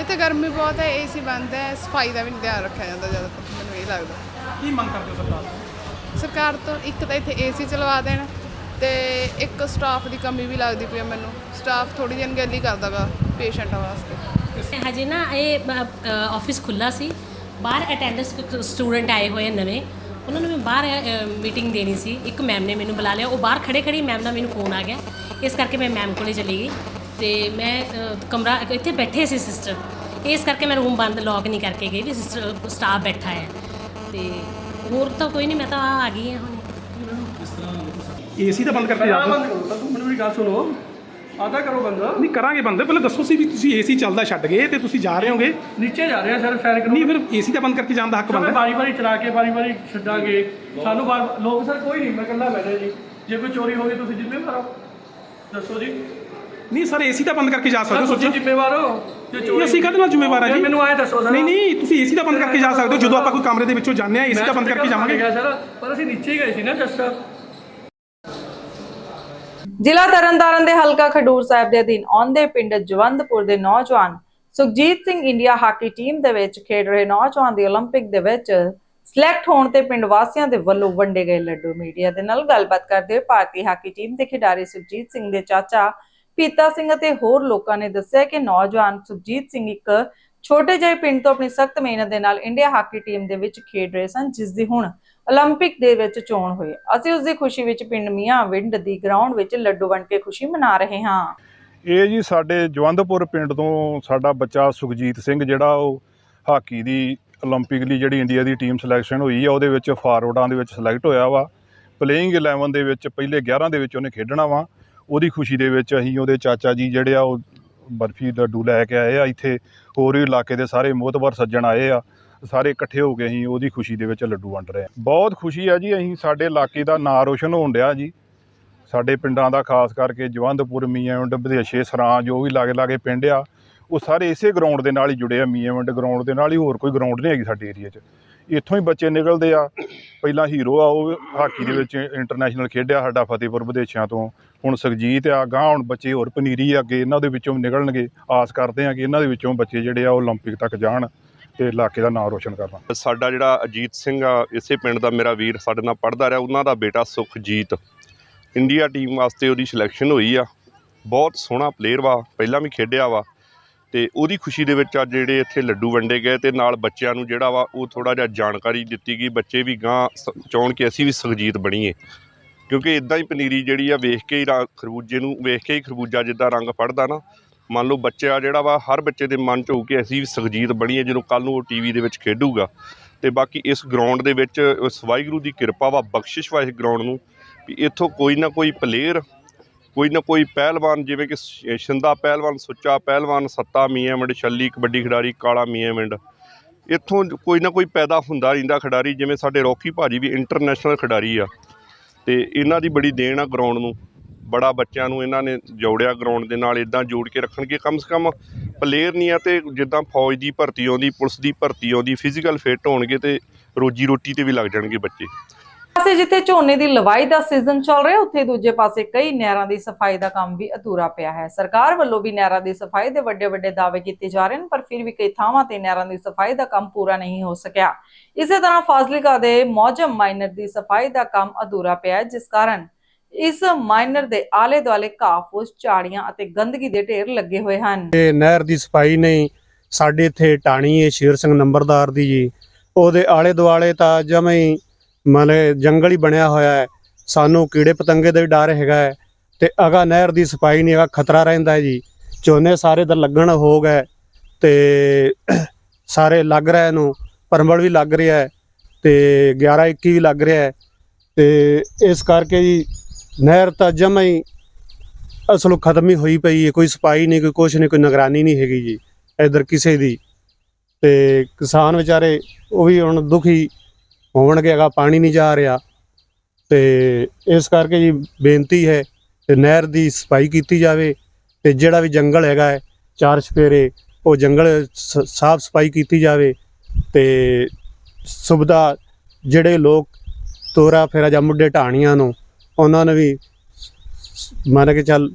ਇੱਥੇ ਗਰਮੀ ਬਹੁਤ ਹੈ ਏਸੀ ਬੰਦ ਹੈ ਸਫ਼ਾਈ ਦਾ ਵੀ ਨਹੀਂ ਧਿਆਨ ਰੱਖਿਆ ਜਾਂਦਾ ਜ਼ਿਆਦਾਤਰ ਮੈਨੂੰ ਇਹ ਲੱਗਦਾ। ਕੀ ਮੰਗ ਕਰਦੇ ਹੋ ਸਰਕਾਰ ਤੋਂ? ਸਰਕਾਰ ਤੋਂ ਇੱਕ ਤਾਂ ਇੱਥੇ ਏਸੀ ਚਲਵਾ ਦੇਣ ਤੇ ਇੱਕ ਸਟਾਫ ਦੀ ਕਮੀ ਵੀ ਲੱਗਦੀ ਪਈ ਆ ਮੈਨੂੰ। ਸਟਾਫ ਥੋੜੀ ਜਿਹੀ ਅਣਗਹਿਲੀ ਕਰਦਾਗਾ ਪੇਸ਼ੈਂਟਾਂ ਵਾਸਤੇ। ਹਜੇ ਨਾ ਇਹ ਆਫਿਸ ਖੁੱਲਾ ਸੀ। ਬਾਹਰ ਅਟੈਂਡੈਂਸ ਸਟੂਡੈਂਟ ਆਏ ਹੋਏ ਨਵੇਂ। ਉਹਨਾਂ ਨੂੰ ਮੈਂ ਬਾਹਰ ਮੀਟਿੰਗ ਦੇਣੀ ਸੀ। ਇੱਕ ਮੈਮ ਨੇ ਮੈਨੂੰ ਬੁਲਾ ਲਿਆ। ਉਹ ਬਾਹਰ ਖੜੇ ਖੜੀ ਮੈਮ ਦਾ ਮੈਨੂੰ ਫੋਨ ਆ ਗਿਆ। ਇਸ ਕਰਕੇ ਮੈਂ ਮੈਮ ਕੋਲੇ ਚਲੀ ਗਈ। ਤੇ ਮੈਂ ਕਮਰਾ, ਇੱਥੇ ਬੈਠੇ ਸੀ ਸਿਸਟਰ ਇਸ ਕਰਕੇ ਮੈਂ ਰੂਮ ਬੰਦ ਲੌਕ ਨਹੀਂ ਕਰਕੇ ਗਈ ਵੀ ਸਿਸਟਰ ਸਟਾਫ ਬੈਠਾ ਹੈ। ਤੇ ਹੋਰ ਤਾਂ ਕੋਈ ਨਹੀਂ, ਮੈਂ ਤਾਂ ਆ ਗਈ ਹਾਂ ਹੁਣ। ਏਸੀ ਤਾਂ ਬੰਦ ਕਰਕੇ ਜਾ ਬੰਦ ਕਰੋ ਤੂੰ ਮੈਨੂੰ ਮੇਰੀ ਗੱਲ ਸੁਣੋ। ਆਦਾ ਕਰੋ ਬੰਦ। ਨਹੀਂ ਕਰਾਂਗੇ ਬੰਦ। ਪਹਿਲਾਂ ਦੱਸੋ ਸੀ ਵੀ ਤੁਸੀਂ ਏਸੀ ਚੱਲਦਾ ਛੱਡ ਗਏ ਤੇ ਤੁਸੀਂ ਜਾ ਰਹੇ ਹੋਗੇ। ਨੀਚੇ ਜਾ ਰਹੇ ਆ ਸਰ ਸੈਰ ਨਹੀਂ ਫਿਰ ਏਸੀ ਤਾਂ ਬੰਦ ਕਰਕੇ ਜਾਣ ਦਾ ਹੱਕ ਬਣਦਾ। ਵਾਰੀ ਵਾਰੀ ਚਲਾ ਕੇ ਵਾਰੀ ਵਾਰੀ ਛੱਡਾਂਗੇ। ਸਾਨੂੰ ਵਾਰ- ਲੋਕ ਸਰ ਕੋਈ ਨਹੀਂ ਮੈਂ ਇਕੱਲਾ ਬੈਠਾ ਜੀ। ਜੇ ਕੋਈ ਚੋਰੀ ਹੋ ਗਈ ਤੁਸੀਂ ਜ਼ਿੰਮੇਵਾਰ ਹੋ। ਦੱਸੋ ਜੀ। ਨਹੀਂ ਸਰ ਏਸੀ ਤਾਂ ਬੰਦ ਕਰਕੇ ਜਾ ਸਕਦੇ ਹੋ ਸੋਚੋ। ਜ਼ਿੰਮੇਵਾਰ ਹੋ। ਜੇ ਚੋਰੀ ਅਸੀਂ ਕਾਹਦੇ ਨਾਲ ਜ਼ਿੰਮੇਵਾਰ ਆ ਜੀ ਮੈਨੂੰ ਆਏ ਦੱਸੋ ਸਰ ਨਹੀਂ ਨਹੀਂ ਤੁਸੀਂ ਏਸੀ ਤਾਂ ਬੰਦ ਕਰਕੇ ਜਾ ਸਕਦੇ ਹੋ ਜਦੋਂ ਆਪਾਂ ਕੋਈ ਕਮਰੇ ਦੇ ਵਿੱਚੋਂ ਜਾਂਦੇ ਆ ਏਸੀ ਤਾਂ ਬੰਦ ਕਰਕੇ ਜਾਵਾਂਗੇ ਸਰ ਪਰ ਅਸੀਂ ਨੀਚੇ ਹੀ ਗਏ ਸੀ ਨਾ ਜਸਟ ਜ਼ਿਲ੍ਹਾ ਤਰਨਤਾਰਨ ਦੇ ਹਲਕਾ ਖਡੂਰ ਸਾਹਿਬ ਦੇ ਅਧੀਨ ਆਉਂਦੇ ਪਿੰਡ ਜਵੰਦਪੁਰ ਦੇ ਨੌਜਵਾਨ Sukhjit Singh India hockey team ਦੇ ਵਿੱਚ ਖੇਡ ਰਹੇ ਨੌਜਵਾਨ ਦੀ 올림픽 ਦੇ ਵਿੱਚ ਸਿਲੈਕਟ ਹੋਣ ਤੇ ਪਿੰਡ ਵਾਸੀਆਂ ਦੇ ਵੱਲੋਂ ਵੰਡੇ ਗਏ ਲੱਡੂ ਮੀਡੀਆ ਦੇ ਨਾਲ ਗੱਲਬਾਤ ਕਰਦੇ ਹੋਏ ਭਾਰਤੀ ਹਾਕੀ ਟੀਮ ਦੇ ਖਿਡਾਰੀ ਸੁਖਜੀਤ ਸਿੰਘ ਦੇ ਚਾਚਾ ਪੀਤਾ ਸਿੰਘ ਅਤੇ ਹੋਰ ਲੋਕਾਂ ਨੇ ਦੱਸਿਆ ਕਿ ਨੌਜਵਾਨ ਸੁਖਜੀਤ ਸਿੰਘ ਇੱਕ ਛੋਟੇ ਜਿਹੇ ਪਿੰਡ ਤੋਂ ਆਪਣੀ ਸਖਤ ਮਿਹਨਤ ਦੇ ਨਾਲ ਇੰਡੀਆ ਹਾਕੀ ਟੀਮ ਦੇ ਵਿੱਚ ਖੇਡ ਰਹੇ ਸਨ ਜਿਸ ਦੀ ਹੁਣ 올림픽 ਦੇ ਵਿੱਚ ਚੋਣ ਹੋਈ ਅਸੀਂ ਉਸ ਦੀ ਖੁਸ਼ੀ ਵਿੱਚ ਪਿੰਡ ਮੀਆਂ ਵਿੰਡ ਦੀ ਗਰਾਊਂਡ ਵਿੱਚ ਲੱਡੂ ਵੰਡ ਕੇ ਖੁਸ਼ੀ ਮਨਾ ਰਹੇ ਹਾਂ ਇਹ ਜੀ ਸਾਡੇ ਜਵੰਦਪੁਰ ਪਿੰਡ ਤੋਂ ਸਾਡਾ ਬੱਚਾ ਸੁਖਜੀਤ ਸਿੰਘ ਜਿਹੜਾ ਉਹ ਹਾਕੀ ਦੀ 올림픽 ਲਈ ਜਿਹੜੀ ਇੰਡੀਆ ਦੀ ਟੀਮ ਸਿਲੈਕਸ਼ਨ ਹੋਈ ਆ ਉਹਦੇ ਵਿੱਚ ਫਾਰਵਰਡਾਂ ਦੇ ਵਿੱਚ ਸਿਲੈਕਟ ਹੋਇਆ ਵਾ ਪਲੇਇੰਗ 11 ਦੇ ਵਿੱਚ ਪਹਿਲੇ 11 ਦੇ ਵਿੱਚ ਉਹਨੇ ਖੇਡਣਾ ਵਾ ਉਹਦੀ ਖੁਸ਼ੀ ਦੇ ਵਿੱਚ ਅਸੀਂ ਉਹਦੇ ਚਾਚਾ ਜੀ ਜਿਹੜੇ ਆ, ਉਹ ਬਰਫੀ ਲੱਡੂ ਲੈ ਕੇ ਆਏ ਆ, ਇੱਥੇ ਹੋਰ ਵੀ ਇਲਾਕੇ ਦੇ ਸਾਰੇ ਮੋਹਤਬਰ ਸੱਜਣ ਆਏ ਆ, ਸਾਰੇ ਇਕੱਠੇ ਹੋ ਕੇ ਅਸੀਂ ਉਹਦੀ ਖੁਸ਼ੀ ਦੇ ਵਿੱਚ ਲੱਡੂ ਵੰਡ ਰਹੇ ਹਾਂ ਬਹੁਤ ਖੁਸ਼ੀ ਆ ਜੀ, ਅਸੀਂ ਸਾਡੇ ਇਲਾਕੇ ਦਾ ਨਾਂ ਰੋਸ਼ਨ ਹੋਣ ਡਿਆ ਜੀ। ਸਾਡੇ ਪਿੰਡਾਂ ਦਾ ਖਾਸ ਕਰਕੇ ਜਵੰਦਪੁਰ ਮੀਆਂਵਿੰਡ ਵਿਦੇਸ਼ੇ ਸਰਾਂ ਜੋ ਵੀ ਲਾਗੇ ਲਾਗੇ ਪਿੰਡ ਆ। ਉਹ ਸਾਰੇ ਇਸੇ ਗਰਾਊਂਡ ਦੇ ਨਾਲ ਹੀ ਜੁੜੇ ਆ ਮੀਆਂਵਿੰਡ ਗਰਾਊਂਡ ਦੇ ਨਾਲ ਹੀ ਹੋਰ ਕੋਈ ਗਰਾਊਂਡ ਨਹੀਂ ਹੈਗੀ ਸਾਡੇ ਏਰੀਆ 'ਚ। ਇੱਥੋਂ ਹੀ ਬੱਚੇ ਨਿਕਲਦੇ ਆ। ਪਹਿਲਾਂ ਹੀਰੋ ਆ, ਉਹ ਹਾਕੀ ਦੇ ਵਿੱਚ ਇੰਟਰਨੈਸ਼ਨਲ ਖੇਡਿਆ ਸਾਡਾ ਫਤਿਹਪੁਰ ਵਿਦੇਸ਼ਾਂ ਤੋਂ। ਹੁਣ ਸੁਖਜੀਤ ਆ ਗਾਂ ਹੁਣ ਬੱਚੇ ਹੋਰ ਪਨੀਰੀ ਆ ਅੱਗੇ ਇਹਨਾਂ ਦੇ ਵਿੱਚੋਂ ਨਿਕਲਣਗੇ ਆਸ ਕਰਦੇ ਆ ਕਿ ਇਹਨਾਂ ਦੇ ਵਿੱਚੋਂ ਬੱਚੇ ਜਿਹੜੇ ਆ ਉਹ 올림픽 ਤੱਕ ਜਾਣ ਤੇ ਇਲਾਕੇ ਦਾ ਨਾਮ ਰੋਸ਼ਨ ਕਰਨ ਸਾਡਾ ਜਿਹੜਾ ਅਜੀਤ ਸਿੰਘ ਆ ਇਸੇ ਪਿੰਡ ਦਾ ਮੇਰਾ ਵੀਰ ਸਾਡੇ ਨਾਲ ਪੜ੍ਹਦਾ ਰਿਹਾ ਉਹਨਾਂ ਦਾ ਬੇਟਾ ਸੁਖਜੀਤ ਇੰਡੀਆ ਟੀਮ ਵਾਸਤੇ ਉਹਦੀ ਸਿਲੈਕਸ਼ਨ ਹੋਈ ਆ ਬਹੁਤ ਸੋਹਣਾ ਪਲੇਅਰ ਵਾ ਪਹਿਲਾਂ ਵੀ ਖੇਡਿਆ ਵਾ ਤੇ ਉਹਦੀ ਖੁਸ਼ੀ ਦੇ ਵਿੱਚ ਅੱਜ ਜਿਹੜੇ ਇੱਥੇ ਲੱਡੂ ਵੰਡੇ ਗਏ ਤੇ ਨਾਲ ਬੱਚਿਆਂ ਨੂੰ ਜਿਹੜਾ ਵਾ ਉਹ ਥੋੜਾ ਜਿਹਾ ਜਾਣਕਾਰੀ ਦਿੱਤੀ ਗਈ ਬੱਚੇ ਵੀ ਗਾਂ ਸ- ਚਾਹੁਣ ਕਿ ਅਸੀਂ ਵੀ ਸੁਖਜੀਤ ਬਣੀਏ ਕਿਉਂਕਿ ਇਦਾਂ ਹੀ ਪਨੀਰੀ ਜਿਹੜੀ ਆ ਵੇਖ ਕੇ ਹੀ ਰਾ- ਖਰਬੂਜੇ ਨੂੰ ਵੇਖ ਕੇ ਹੀ ਖਰਬੂਜਾ ਜਿੱਦਾਂ ਰੰਗ ਫੜਦਾ ਨਾ, ਮੰਨ ਲਓ ਬੱਚਾ ਜਿਹੜਾ ਵਾ, ਹਰ ਬੱਚੇ ਦੇ ਮਨ 'ਚ ਹੋਊ ਕਿ ਅਸੀਂ ਵੀ ਸੁਖਜੀਤ ਬਣੀਏ, ਜਦੋਂ ਕੱਲ ਨੂੰ ਉਹ ਟੀਵੀ ਦੇ ਵਿੱਚ ਖੇਡੂਗਾ। ਤੇ ਬਾਕੀ ਇਸ ਗਰਾਊਂਡ ਦੇ ਵਿੱਚ ਉਸ ਵਾਹਿਗੁਰੂ ਦੀ ਕਿਰਪਾ ਵਾ, ਬਖਸ਼ਿਸ਼ ਵਾ ਇਸ ਗਰਾਊਂਡ ਨੂੰ, ਵੀ ਇੱਥੋਂ ਕੋਈ ਨਾ ਕੋਈ ਪਲੇਅਰ ਕੋਈ ਨਾ ਕੋਈ ਪਹਿਲਵਾਨ, ਜਿਵੇਂ ਕਿ ਸ਼ਿੰਦਾ ਪਹਿਲਵਾਨ, ਸੁੱਚਾ ਪਹਿਲਵਾਨ, ਸੱਤਾ ਮੀਆਂ ਮਿੰਡ, ਛੱਲੀ, ਕਬੱਡੀ ਖਿਡਾਰੀ, ਕਾਲਾ ਮੀਆਂ ਮਿੰਡ। ਇੱਥੋਂ ਕੋਈ ਨਾ ਕੋਈ ਪੈਦਾ ਹੁੰਦਾ ਰਹਿੰਦਾ ਖਿਡਾਰੀ, ਜਿਵੇਂ ਸਾਡੇ ਰੌਕੀ ਭਾਜੀ ਵੀ ਇੰਟਰਨੈਸ਼ਨਲ ਖਿਡਾਰੀ ਆ। ਅਤੇ ਇਹਨਾਂ ਦੀ ਬੜੀ ਦੇਣ ਆ ਗਰਾਊਂਡ ਨੂੰ। ਬੜਾ ਬੱਚਿਆਂ ਨੂੰ ਇਹਨਾਂ ਨੇ ਜੋੜਿਆ ਗਰਾਊਂਡ ਦੇ ਨਾਲ ਇੱਦਾਂ ਜੋੜ ਕੇ ਰੱਖਣਗੇ। ਕਮ ਸੇ ਕਮ ਪਲੇਅਰ ਨਹੀਂ ਆ ਤੇ ਜਿੱਦਾਂ ਫੌਜ ਦੀ ਭਰਤੀ ਆਉਂਦੀ, ਪੁਲਿਸ ਦੀ ਭਰਤੀ ਆਉਂਦੀ ਫਿਜ਼ੀਕਲ ਫਿੱਟ ਹੋਣਗੇ ਤੇ ਰੋਜੀ ਰੋਟੀ ਤੇ ਵੀ ਲੱਗ ਜਾਣਗੇ ਬੱਚੇ। ਪਾਸੇ ਜਿੱਥੇ ਝੋਨੇ ਦੀ ਲਵਾਈ ਦਾ ਸੀਜ਼ਨ ਚੱਲ ਰਿਹਾ, ਉੱਥੇ ਦੂਜੇ ਪਾਸੇ ਕਈ ਨਹਿਰਾਂ ਦੀ ਸਫ਼ਾਈ ਦਾ ਕੰਮ ਵੀ ਅਧੂਰਾ ਪਿਆ ਹੈ। ਸਰਕਾਰ ਵੱਲੋਂ ਵੀ ਨਹਿਰਾਂ ਦੀ ਸਫ਼ਾਈ ਦੇ ਵੱਡੇ ਵੱਡੇ ਦਾਅਵੇ ਕੀਤੇ ਜਾ ਰਹੇ ਹਨ ਪਰ ਫਿਰ ਵੀ ਕਈ ਥਾਵਾਂ ਤੇ ਨਹਿਰਾਂ ਦੀ ਸਫ਼ਾਈ ਦਾ ਕੰਮ ਪੂਰਾ ਨਹੀਂ ਹੋ ਸਕਿਆ। ਇਸੇ ਤਰ੍ਹਾਂ ਫਾਜ਼ਿਲਕਾ ਦੇ ਮੌਜਮ ਮਾਈਨਰ ਦੀ ਸਫ਼ਾਈ ਦਾ ਕੰਮ ਅਧੂਰਾ ਪਿਆ ਹੈ, ਜਿਸ ਕਾਰਨ ਇਸ ਮਾਈਨਰ ਦੇ ਆਲੇ ਦੁਆਲੇ ਘਾਹ, ਫੂਸ, ਝਾੜੀਆਂ ਅਤੇ ਗੰਦਗੀ ਦੇ ਢੇਰ ਲੱਗੇ ਹੋਏ ਹਨ। ਇਹ ਨਹਿਰ ਦੀ ਸਫ਼ਾਈ ਨਹੀਂ, ਸਾਡੇ ਇੱਥੇ ਟਾਣੀ ਹੈ ਸ਼ੇਰ ਸਿੰਘ ਨੰਬਰਦਾਰ ਦੀ ਜੀ। ਉਹਦੇ ਆਲੇ ਦੁਆਲੇ ਤਾਂ ਜਮੇ ਹੀ ਮਤਲਬ ਜੰਗਲ ਹੀ ਬਣਿਆ ਹੋਇਆ ਹੈ। ਸਾਨੂੰ ਕੀੜੇ ਪਤੰਗੇ ਦਾ ਵੀ ਡਰ ਹੈਗਾ ਹੈ ਤੇ ਅਗਾ ਨਹਿਰ ਦੀ ਸਫ਼ਾਈ ਨਹੀਂ ਹੈਗਾ, ਖਤਰਾ ਰਹਿੰਦਾ ਹੈ ਜੀ। ਝੋਨੇ ਸਾਰੇ ਦਾ ਲੱਗਣ ਹੋ ਗਏ ਤੇ ਸਾਰੇ ਲੱਗ ਰਹੇ ਇਹਨੂੰ ਪਰਮਲ ਵੀ ਲੱਗ ਰਿਹਾ ਹੈ ਤੇ 11 21 ਵੀ ਲੱਗ ਰਿਹਾ ਹੈ ਤੇ ਇਸ ਕਰਕੇ ਜੀ ਨਹਿਰ ਤਾਂ ਜਮਾ ਹੀ ਅਸਲੋਂ ਖਤਮ ਹੀ ਹੋਈ ਪਈ ਹੈ। ਕੋਈ ਸਫ਼ਾਈ ਨਹੀਂ, ਕੋਈ ਕੁਛ ਨਹੀਂ, ਕੋਈ ਨਿਗਰਾਨੀ ਨਹੀਂ ਹੈਗੀ ਜੀ, ਇਧਰ ਕਿਸੇ ਦੀ। ਤੇ ਕਿਸਾਨ ਵਿਚਾਰੇ ਉਹ ਵੀ ਹੁਣ ਦੁਖੀ ਹੋਣਗੇ ਹੈਗਾ, ਪਾਣੀ ਨਹੀਂ ਜਾ ਰਿਹਾ। ਤੇ ਇਸ ਕਰਕੇ ਜੀ ਬੇਨਤੀ ਹੈ ਤੇ ਨਹਿਰ ਦੀ ਸਫ਼ਾਈ ਕੀਤੀ ਜਾਵੇ ਤੇ ਜਿਹੜਾ ਵੀ ਜੰਗਲ ਹੈਗਾ ਹੈ, ਚਾਰ ਸਪੇਰੇ ਉਹ ਜੰਗਲ ਸਾਫ਼ ਸਫ਼ਾਈ ਕੀਤੀ ਜਾਵੇ ਤੇ ਸੁਵਿਧਾ ਜਿਹੜੇ ਲੋਕ ਤੋਰਾ ਫੇਰਾ ਜਾਂ ਮੁੱਢੇ ਢਾਣੀਆਂ ਨੂੰ, ਉਹਨਾਂ ਨੂੰ ਵੀ ਮੰਨ ਕੇ ਚੱਲ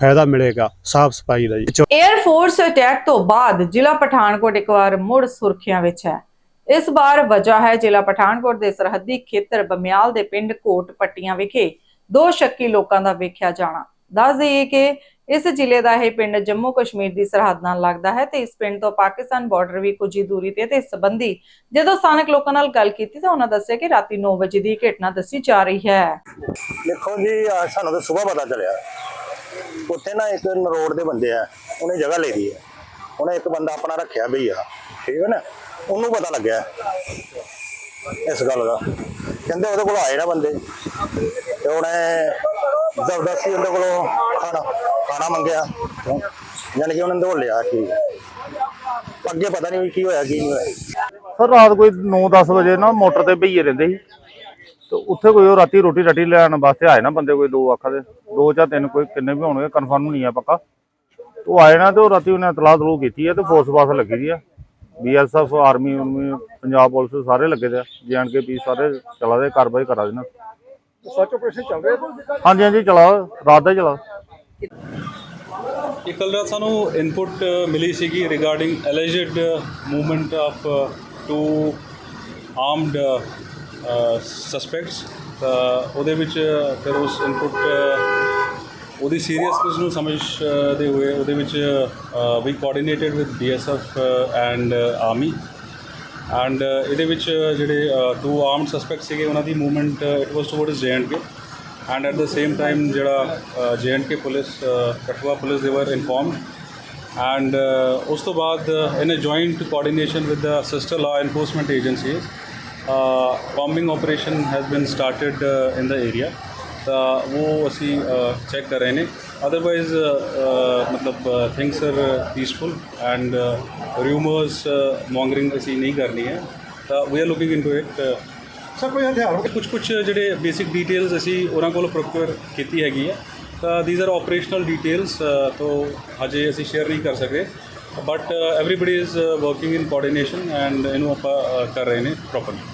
ਫਾਇਦਾ ਮਿਲੇਗਾ ਸਾਫ਼ ਸਫ਼ਾਈ ਦਾ ਜੀ। 에ਅਰ ਫੋਰਸ ਅਟੈਕ ਤੋਂ ਬਾਅਦ ਜ਼ਿਲ੍ਹਾ ਪਠਾਨਕੋਟ ਇੱਕ ਵਾਰ ਮੁੜ ਸੁਰਖੀਆਂ ਵਿੱਚ ਹੈ। ਇਸ ਵਾਰ ਵਜ੍ਹਾ ਹੈ ਜ਼ਿਲ੍ਹਾ ਪਠਾਨਕੋਟ ਦੇ ਸਰਹੱਦੀ ਖੇਤਰ ਬਮਿਆਲ ਦੇ ਪਿੰਡ ਕੋਟ ਪੱਟੀਆਂ ਵਿਖੇ ਦੋ ਸ਼ੱਕੀ ਲੋਕਾਂ ਦਾ ਵੇਖਿਆ ਜਾਣਾ। ਦੱਸ ਦਈਏ ਕਿ ਇਸ ਜ਼ਿਲ੍ਹੇ ਦਾ ਇਹ ਪਿੰਡ ਜੰਮੂ ਕਸ਼ਮੀਰ ਦੀ ਸਰਹੱਦ ਨਾਲ ਲੱਗਦਾ ਹੈ ਤੇ ਇਸ ਪਿੰਡ ਤੋਂ ਪਾਕਿਸਤਾਨ ਬਾਰਡਰ ਵੀ ਕੁਝ ਹੀ ਦੂਰੀ ਤੇ ਤੇ ਇਸ ਸੰਬੰਧੀ ਜਦੋਂ ਸਥਾਨਕ ਲੋਕਾਂ ਨਾਲ ਗੱਲ ਕੀਤੀ ਤਾਂ ਉਹਨਾਂ ਦੱਸਿਆ ਕਿ ਰਾਤੀ 9 ਵਜੇ ਦੀ ਘਟਨਾ ਦੱਸੀ ਜਾ ਰਹੀ ਹੈ। ਦੇਖੋ ਜੀ ਅਹ ਸਾਨੂੰ ਤਾਂ ਸਵੇਰ ਪਤਾ ਚੱਲਿਆ। ਉੱਥੇ ਨਾ ਇੱਕ ਨਰੋੜ ਦੇ ਬੰਦੇ ਆ, ਉਹਨੇ ਜਗ੍ਹਾ ਲੈ ਲਈ ਹੈ ਉਹਨੇ ਇੱਕ ਬੰਦਾ ਆਪਣਾ ਰੱਖਿਆ ਭਈਆ ਠੀਕ ਹੈ ਨਾ? ਉਹਨੂੰ ਪਤਾ ਲੱਗਿਆ ਇਸ ਗੱਲ ਦਾ। ਕਹਿੰਦੇ ਉਹਦੇ ਕੋਲ ਆਏ ਨਾ ਬੰਦੇ। ਤੇ ਉਹਨੇ ਜ਼ਬਰਦਸਤੀ ਉਹਦੇ ਕੋਲੋਂ ਖਾਣਾ ਖਾਣਾ ਮੰਗਿਆ। ਯਾਨੀ ਕਿ ਉਹਨੇ ਦੌੜ ਲਿਆ ਠੀਕ ਅੱਗੇ ਪਤਾ ਨਹੀਂ ਕੀ ਹੋਇਆ, ਕੀ ਨਹੀਂ ਹੋਇਆ। ਸਰ, ਰਾਤ ਕੋਈ 9-10 ਵਜੇ ਨਾ ਮੋਟਰ ਤੇ ਭਈਏ ਰਹਿੰਦੇ ਸੀ। ਤੇ ਉੱਥੇ ਕੋਈ ਉਹ ਰਾਤੀ ਰੋਟੀ ਰਾਟੀ ਲੈਣ ਵਾਸਤੇ ਆਏ ਨਾ ਬੰਦੇ ਕੋਈ ਦੋ ਅੱਖਾਂ ਦੇ। ਦੋ ਜਾਂ ਤਿੰਨ ਕੋਈ, ਕਿੰਨੇ ਵੀ ਹੋਣਗੇ ਕਨਫਰਮ ਨਹੀਂ ਆ ਪੱਕਾ। ਉਹ ਆਏ ਨਾ ਤੇ ਉਹ ਰਾਤੀ ਉਹਨੇ ਤਲਾਹ ਤਲੂ ਕੀਤੀ ਹੈ ਤੇ ਫੋਰਸ ਬਾਸ ਲੱਗੀ ਦੀ ਆ। ਬੀਐਸਐਫ ਆਰਮੀ ਉਰਮੀ ਪੰਜਾਬ ਪੁਲਿਸ ਸਾਰੇ ਲੱਗੇ ਦੇ ਆ। ਕੇ ਪੀ ਸਾਰੇ ਚਲਾ ਦੇ ਕਾਰਵਾਈ ਕਰਾ ਦੇਣਾ। ਸਰਚ ਆਪਰੇਸ਼ਨ ਚੱਲ ਰਿਹਾ ਹਾਂਜੀ ਹਾਂਜੀ ਚਲਾ। ਰਾਤ ਦਾ ਹੀ ਚਲਾ। ਇਹ ਕੱਲ੍ਹ ਰਾਤ ਸਾਨੂੰ ਇਨਪੁਟ ਮਿਲੀ ਸੀਗੀ regarding alleged movement of two armed suspects ਉਹਦੇ ਵਿੱਚ ਫਿਰ ਉਸ ਇਨਪੁਟ ਉਹਦੀ ਸੀਰੀਅਸਨੈਸ ਨੂੰ ਸਮਝਦੇ ਹੋਏ ਉਹਦੇ ਵਿੱਚ ਵੀ coordinated with BSF and army and ਇਹਦੇ ਵਿੱਚ ਜਿਹੜੇ ਟੂ ਆਰਮਡ ਸਸਪੈਕਟ ਸੀਗੇ, ਉਹਨਾਂ ਦੀ movement it was towards J and K and at the same time ਜਿਹੜਾ ਜੇਐਂਡਕੇ ਪੁਲਿਸ ਕਠੂਆ ਪੁਲਿਸ ਦੇ ਵਰ ਇਨਫੋਰਮਡ ਐਂਡ ਉਸ ਤੋਂ ਬਾਅਦ in a joint coordination with the sister law enforcement agencies bombing operation has been started in the area ਤਾਂ ਉਹ ਅਸੀਂ check ਕਰ ਰਹੇ ਨੇ। ਅਦਰਵਾਈਜ਼ ਮਤਲਬ things are peaceful and rumours mongering ਅਸੀਂ ਨਹੀਂ ਕਰਨੀ ਹੈ ਤਾਂ ਵੀ are looking into it sir ਕੋਈ ਹਥਿਆਰ ਕੁਝ ਕੁਝ ਜਿਹੜੇ ਬੇਸਿਕ ਡਿਟੇਲਸ ਅਸੀਂ ਉਹਨਾਂ ਕੋਲੋਂ ਪ੍ਰੋਕਿਊਰ ਕੀਤੀ ਹੈਗੀ ਹੈ ਤਾਂ ਥੀਸ ਆਰ ਆਪਰੇਸ਼ਨਲ ਡਿਟੇਲਸ ਤੋਂ ਅਜੇ ਅਸੀਂ ਸ਼ੇਅਰ ਨਹੀਂ ਕਰ ਸਕਦੇ but everybody is working in coordination and ਇਹਨੂੰ ਆਪਾਂ ਕਰ ਰਹੇ ਨੇ ਪ੍ਰੋਪਰਲੀ